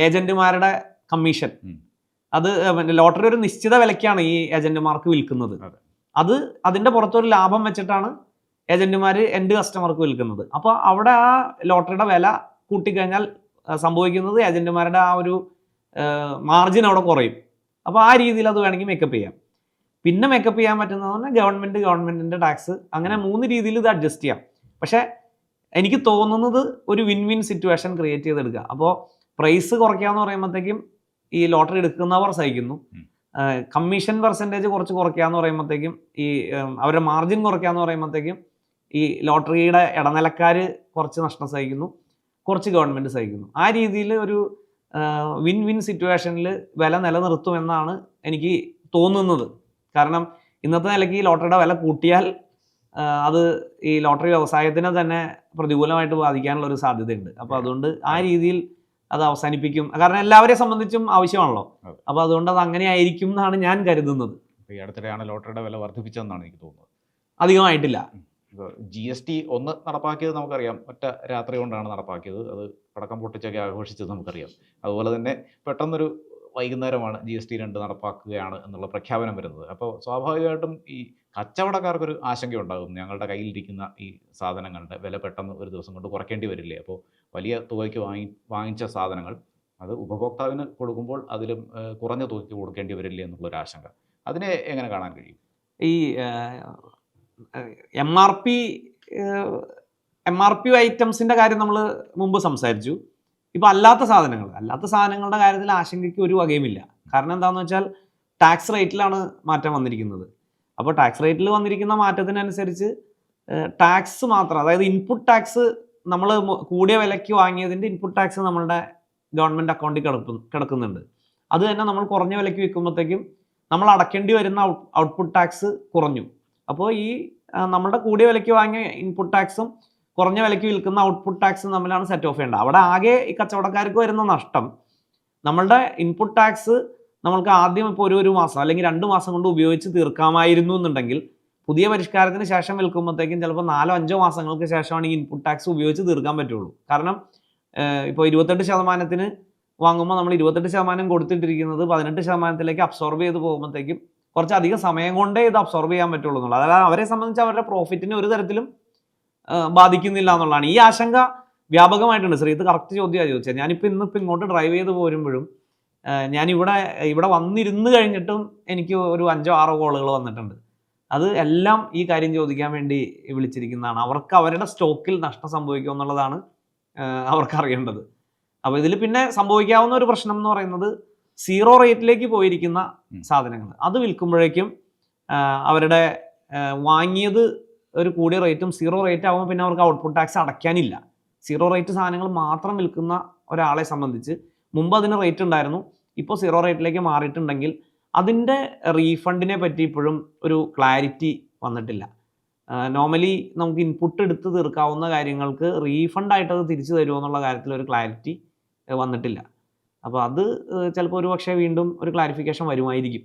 ഏജന്റുമാരുടെ കമ്മീഷൻ അത് ലോട്ടറി ഒരു നിശ്ചിത വിലയ്ക്കാണ് ഈ ഏജന്റുമാർക്ക് വിൽക്കുന്നത്. അത്. അതിന്റെ പുറത്തൊരു ലാഭം വെച്ചിട്ടാണ് ഏജന്റുമാർ എൻഡ് കസ്റ്റമർക്ക് വിൽക്കുന്നത്. അപ്പോൾ അവിടെ ആ ലോട്ടറിയുടെ വില കൂട്ടിക്കഴിഞ്ഞാൽ സംഭവിക്കുന്നത് ഏജന്റുമാരുടെ ആ ഒരു മാർജിൻ അവിടെ കുറയും. അപ്പോൾ ആ രീതിയിൽ അത് വേണമെങ്കിൽ മേക്കപ്പ് ചെയ്യാം. പിന്നെ മേക്കപ്പ് ചെയ്യാൻ പറ്റുന്നത് പറഞ്ഞാൽ ഗവൺമെന്റ് ഗവൺമെന്റിന്റെ ടാക്സ് അങ്ങനെ മൂന്ന് രീതിയിൽ ഇത് അഡ്ജസ്റ്റ് ചെയ്യാം. പക്ഷേ എനിക്ക് തോന്നുന്നത് ഒരു വിൻ വിൻ സിറ്റുവേഷൻ ക്രിയേറ്റ് ചെയ്തെടുക്കുക. അപ്പോൾ പ്രൈസ് കുറയ്ക്കാന്ന് പറയുമ്പോഴത്തേക്കും ഈ ലോട്ടറി എടുക്കുന്നവർ സഹിക്കുന്നു. കമ്മീഷൻ പെർസെന്റേജ് കുറച്ച് കുറയ്ക്കാന്ന് പറയുമ്പോഴത്തേക്കും ഈ അവരുടെ മാർജിൻ കുറയ്ക്കാന്ന് പറയുമ്പോഴത്തേക്കും ഈ ലോട്ടറിയുടെ ഇടനിലക്കാർ കുറച്ച് നഷ്ടം സഹിക്കുന്നു. കുറച്ച് ഗവൺമെന്റ് സഹിക്കുന്നു. ആ രീതിയിൽ ഒരു വിൻ വിൻ സിറ്റുവേഷനിൽ വില നിലനിർത്തുമെന്നാണ് എനിക്ക് തോന്നുന്നത്. കാരണം ഇന്നത്തെ നിലയ്ക്ക് ഈ ലോട്ടറിയുടെ വില കൂട്ടിയാൽ അത് ഈ ലോട്ടറി വ്യവസായത്തിനെ തന്നെ പ്രതികൂലമായിട്ട് ബാധിക്കാനുള്ള ഒരു സാധ്യതയുണ്ട്. അപ്പോൾ അതുകൊണ്ട് ആ രീതിയിൽ അത് അവസാനിപ്പിക്കും. കാരണം എല്ലാവരെയും സംബന്ധിച്ചും ആവശ്യമാണല്ലോ. അപ്പൊ അപ്പോൾ അതുകൊണ്ട് അത് അങ്ങനെ ആയിരിക്കും എന്നാണ് ഞാൻ കരുതുന്നത്. ഈ അടുത്തിടെയാണ് ലോട്ടറിയുടെ വില വർദ്ധിപ്പിച്ചതെന്നാണ് എനിക്ക് തോന്നുന്നത്. അധികമായിട്ടില്ല. ജി എസ് ടി ഒന്ന് നടപ്പാക്കിയത് നമുക്കറിയാം. ഒറ്റ രാത്രി കൊണ്ടാണ് നടപ്പാക്കിയത്. അത് പടക്കം പൊട്ടിച്ചൊക്കെ ആഘോഷിച്ചത് നമുക്കറിയാം. അതുപോലെ തന്നെ പെട്ടെന്നൊരു വൈകുന്നേരമാണ് ജി എസ് ടി രണ്ട് നടപ്പാക്കുകയാണ് എന്നുള്ള പ്രഖ്യാപനം വരുന്നത്. അപ്പോൾ സ്വാഭാവികമായിട്ടും ഈ കച്ചവടക്കാർക്കൊരു ആശങ്ക ഉണ്ടാകും ഞങ്ങളുടെ കയ്യിലിരിക്കുന്ന ഈ സാധനങ്ങളുടെ വില പെട്ടെന്ന് ഒരു ദിവസം കൊണ്ട് കുറയ്ക്കേണ്ടി വരില്ലേ? അപ്പോൾ വലിയ തുകയ്ക്ക് വാങ്ങി വാങ്ങിച്ച സാധനങ്ങൾ അത് ഉപഭോക്താവിന് കൊടുക്കുമ്പോൾ അതിലും കുറഞ്ഞ തുകയ്ക്ക് കൊടുക്കേണ്ടി വരില്ലേ എന്നുള്ളൊരു ആശങ്ക. അതിനെ എങ്ങനെ കാണാൻ കഴിയും? ഈ M R P M R P ഐറ്റംസിന്റെ കാര്യം നമ്മൾ മുമ്പ് സംസാരിച്ചു. ഇപ്പൊ അല്ലാത്ത സാധനങ്ങൾ അല്ലാത്ത സാധനങ്ങളുടെ കാര്യത്തിൽ ആശങ്കയ്ക്ക് ഒരു വകയുമില്ല. കാരണം എന്താണെന്ന് വെച്ചാൽ ടാക്സ് റേറ്റിലാണ് മാറ്റം വന്നിരിക്കുന്നത്. അപ്പോൾ ടാക്സ് റേറ്റിൽ വന്നിരിക്കുന്ന മാറ്റത്തിനനുസരിച്ച് ടാക്സ് മാത്രം അതായത് ഇൻപുട്ട് ടാക്സ് നമ്മൾ കൂടിയ വിലയ്ക്ക് വാങ്ങിയതിന്റെ ഇൻപുട്ട് ടാക്സ് നമ്മളുടെ ഗവൺമെന്റ് അക്കൗണ്ടിൽ കിടക്കും കിടക്കുന്നുണ്ട്. അത് തന്നെ നമ്മൾ കുറഞ്ഞ വിലയ്ക്ക് വിൽക്കുമ്പോഴത്തേക്കും നമ്മൾ അടക്കേണ്ടി വരുന്ന ഔട്ട്പുട്ട് ടാക്സ് കുറഞ്ഞു. അപ്പോൾ ഈ നമ്മളുടെ കൂടിയ വിലയ്ക്ക് വാങ്ങിയ ഇൻപുട്ട് ടാക്സും കുറഞ്ഞ വിലയ്ക്ക് വിൽക്കുന്ന ഔട്ട്പുട്ട് ടാക്സ് തമ്മിലാണ് സെറ്റ് ഓഫ് ചെയ്യേണ്ടത്. അവിടെ ആകെ ഈ കച്ചവടക്കാർക്ക് വരുന്ന നഷ്ടം നമ്മളുടെ ഇൻപുട്ട് ടാക്സ് നമ്മൾക്ക് ആദ്യം ഇപ്പോൾ ഒരു ഒരു മാസം അല്ലെങ്കിൽ രണ്ട് മാസം കൊണ്ട് ഉപയോഗിച്ച് തീർക്കാമായിരുന്നു എന്നുണ്ടെങ്കിൽ പുതിയ പരിഷ്കാരത്തിന് ശേഷം വിൽക്കുമ്പോഴത്തേക്കും ചിലപ്പോൾ നാലോ അഞ്ചോ മാസങ്ങൾക്ക് ശേഷമാണ് ഈ ഇൻപുട്ട് ടാക്സ് ഉപയോഗിച്ച് തീർക്കാൻ പറ്റുള്ളൂ. കാരണം ഇപ്പോൾ ഇരുപത്തെട്ട് ശതമാനത്തിന് വാങ്ങുമ്പോൾ നമ്മൾ ഇരുപത്തെട്ട് ശതമാനം കൊടുത്തിട്ടിരിക്കുന്നത് പതിനെട്ട് ശതമാനത്തിലേക്ക് അബ്സോർബ് ചെയ്ത് പോകുമ്പോഴത്തേക്കും കുറച്ചധികം സമയം കൊണ്ടേ ഇത് അബ്സോർബ് ചെയ്യാൻ പറ്റുള്ളൂ എന്നുള്ളത് അതായത് അവരെ സംബന്ധിച്ച് അവരുടെ പ്രോഫിറ്റിന് ഒരു തരത്തിലും ബാധിക്കുന്നില്ല എന്നുള്ളതാണ്. ഈ ആശങ്ക വ്യാപകമായിട്ടുണ്ട്. ശ്രീ ഇത് കറക്റ്റ് ചോദ്യമാണ് ചോദിച്ചത്. ഞാനിപ്പോൾ ഇന്നിപ്പോൾ ഇങ്ങോട്ട് ഡ്രൈവ് ചെയ്ത് പോരുമ്പോഴും ഞാൻ ഞാനിവിടെ ഇവിടെ വന്നിരുന്ന് കഴിഞ്ഞിട്ടും എനിക്ക് ഒരു അഞ്ചോ ആറോ കോളുകൾ വന്നിട്ടുണ്ട്. അത് എല്ലാം ഈ കാര്യം ചോദിക്കാൻ വേണ്ടി വിളിച്ചിരിക്കുന്നതാണ്. അവർക്ക് അവരുടെ സ്റ്റോക്കിൽ നഷ്ടം സംഭവിക്കും എന്നുള്ളതാണ് അവർക്ക് അറിയേണ്ടത്. അപ്പോൾ ഇതിൽ പിന്നെ സംഭവിക്കാവുന്ന ഒരു പ്രശ്നം എന്ന് പറയുന്നത് സീറോ റേറ്റിലേക്ക് പോയിരിക്കുന്ന സാധനങ്ങൾ. അത് വിൽക്കുമ്പോഴേക്കും അവരുടെ വാങ്ങിയത് ഒരു കൂടിയ റേറ്റും സീറോ റേറ്റ് ആകുമ്പോൾ പിന്നെ അവർക്ക് ഔട്ട്പുട്ട് ടാക്സ് അടയ്ക്കാനില്ല. സീറോ റേറ്റ് സാധനങ്ങൾ മാത്രം വിൽക്കുന്ന ഒരാളെ സംബന്ധിച്ച് മുമ്പ് അതിന് റേറ്റ് ഉണ്ടായിരുന്നു. ഇപ്പോൾ സീറോ റേറ്റിലേക്ക് മാറിയിട്ടുണ്ടെങ്കിൽ അതിന്റെ റീഫണ്ടിനെ പറ്റി ഇപ്പോഴും ഒരു ക്ലാരിറ്റി വന്നിട്ടില്ല. നോർമലി നമുക്ക് ഇൻപുട്ട് എടുത്ത് തീർക്കാവുന്ന കാര്യങ്ങൾക്ക് റീഫണ്ട് ആയിട്ട് അത് തിരിച്ചു തരുമോ എന്നുള്ള കാര്യത്തിൽ ഒരു ക്ലാരിറ്റി വന്നിട്ടില്ല. അപ്പോൾ അത് ചിലപ്പോൾ ഒരു പക്ഷേ വീണ്ടും ഒരു ക്ലാരിഫിക്കേഷൻ വരുമായിരിക്കും.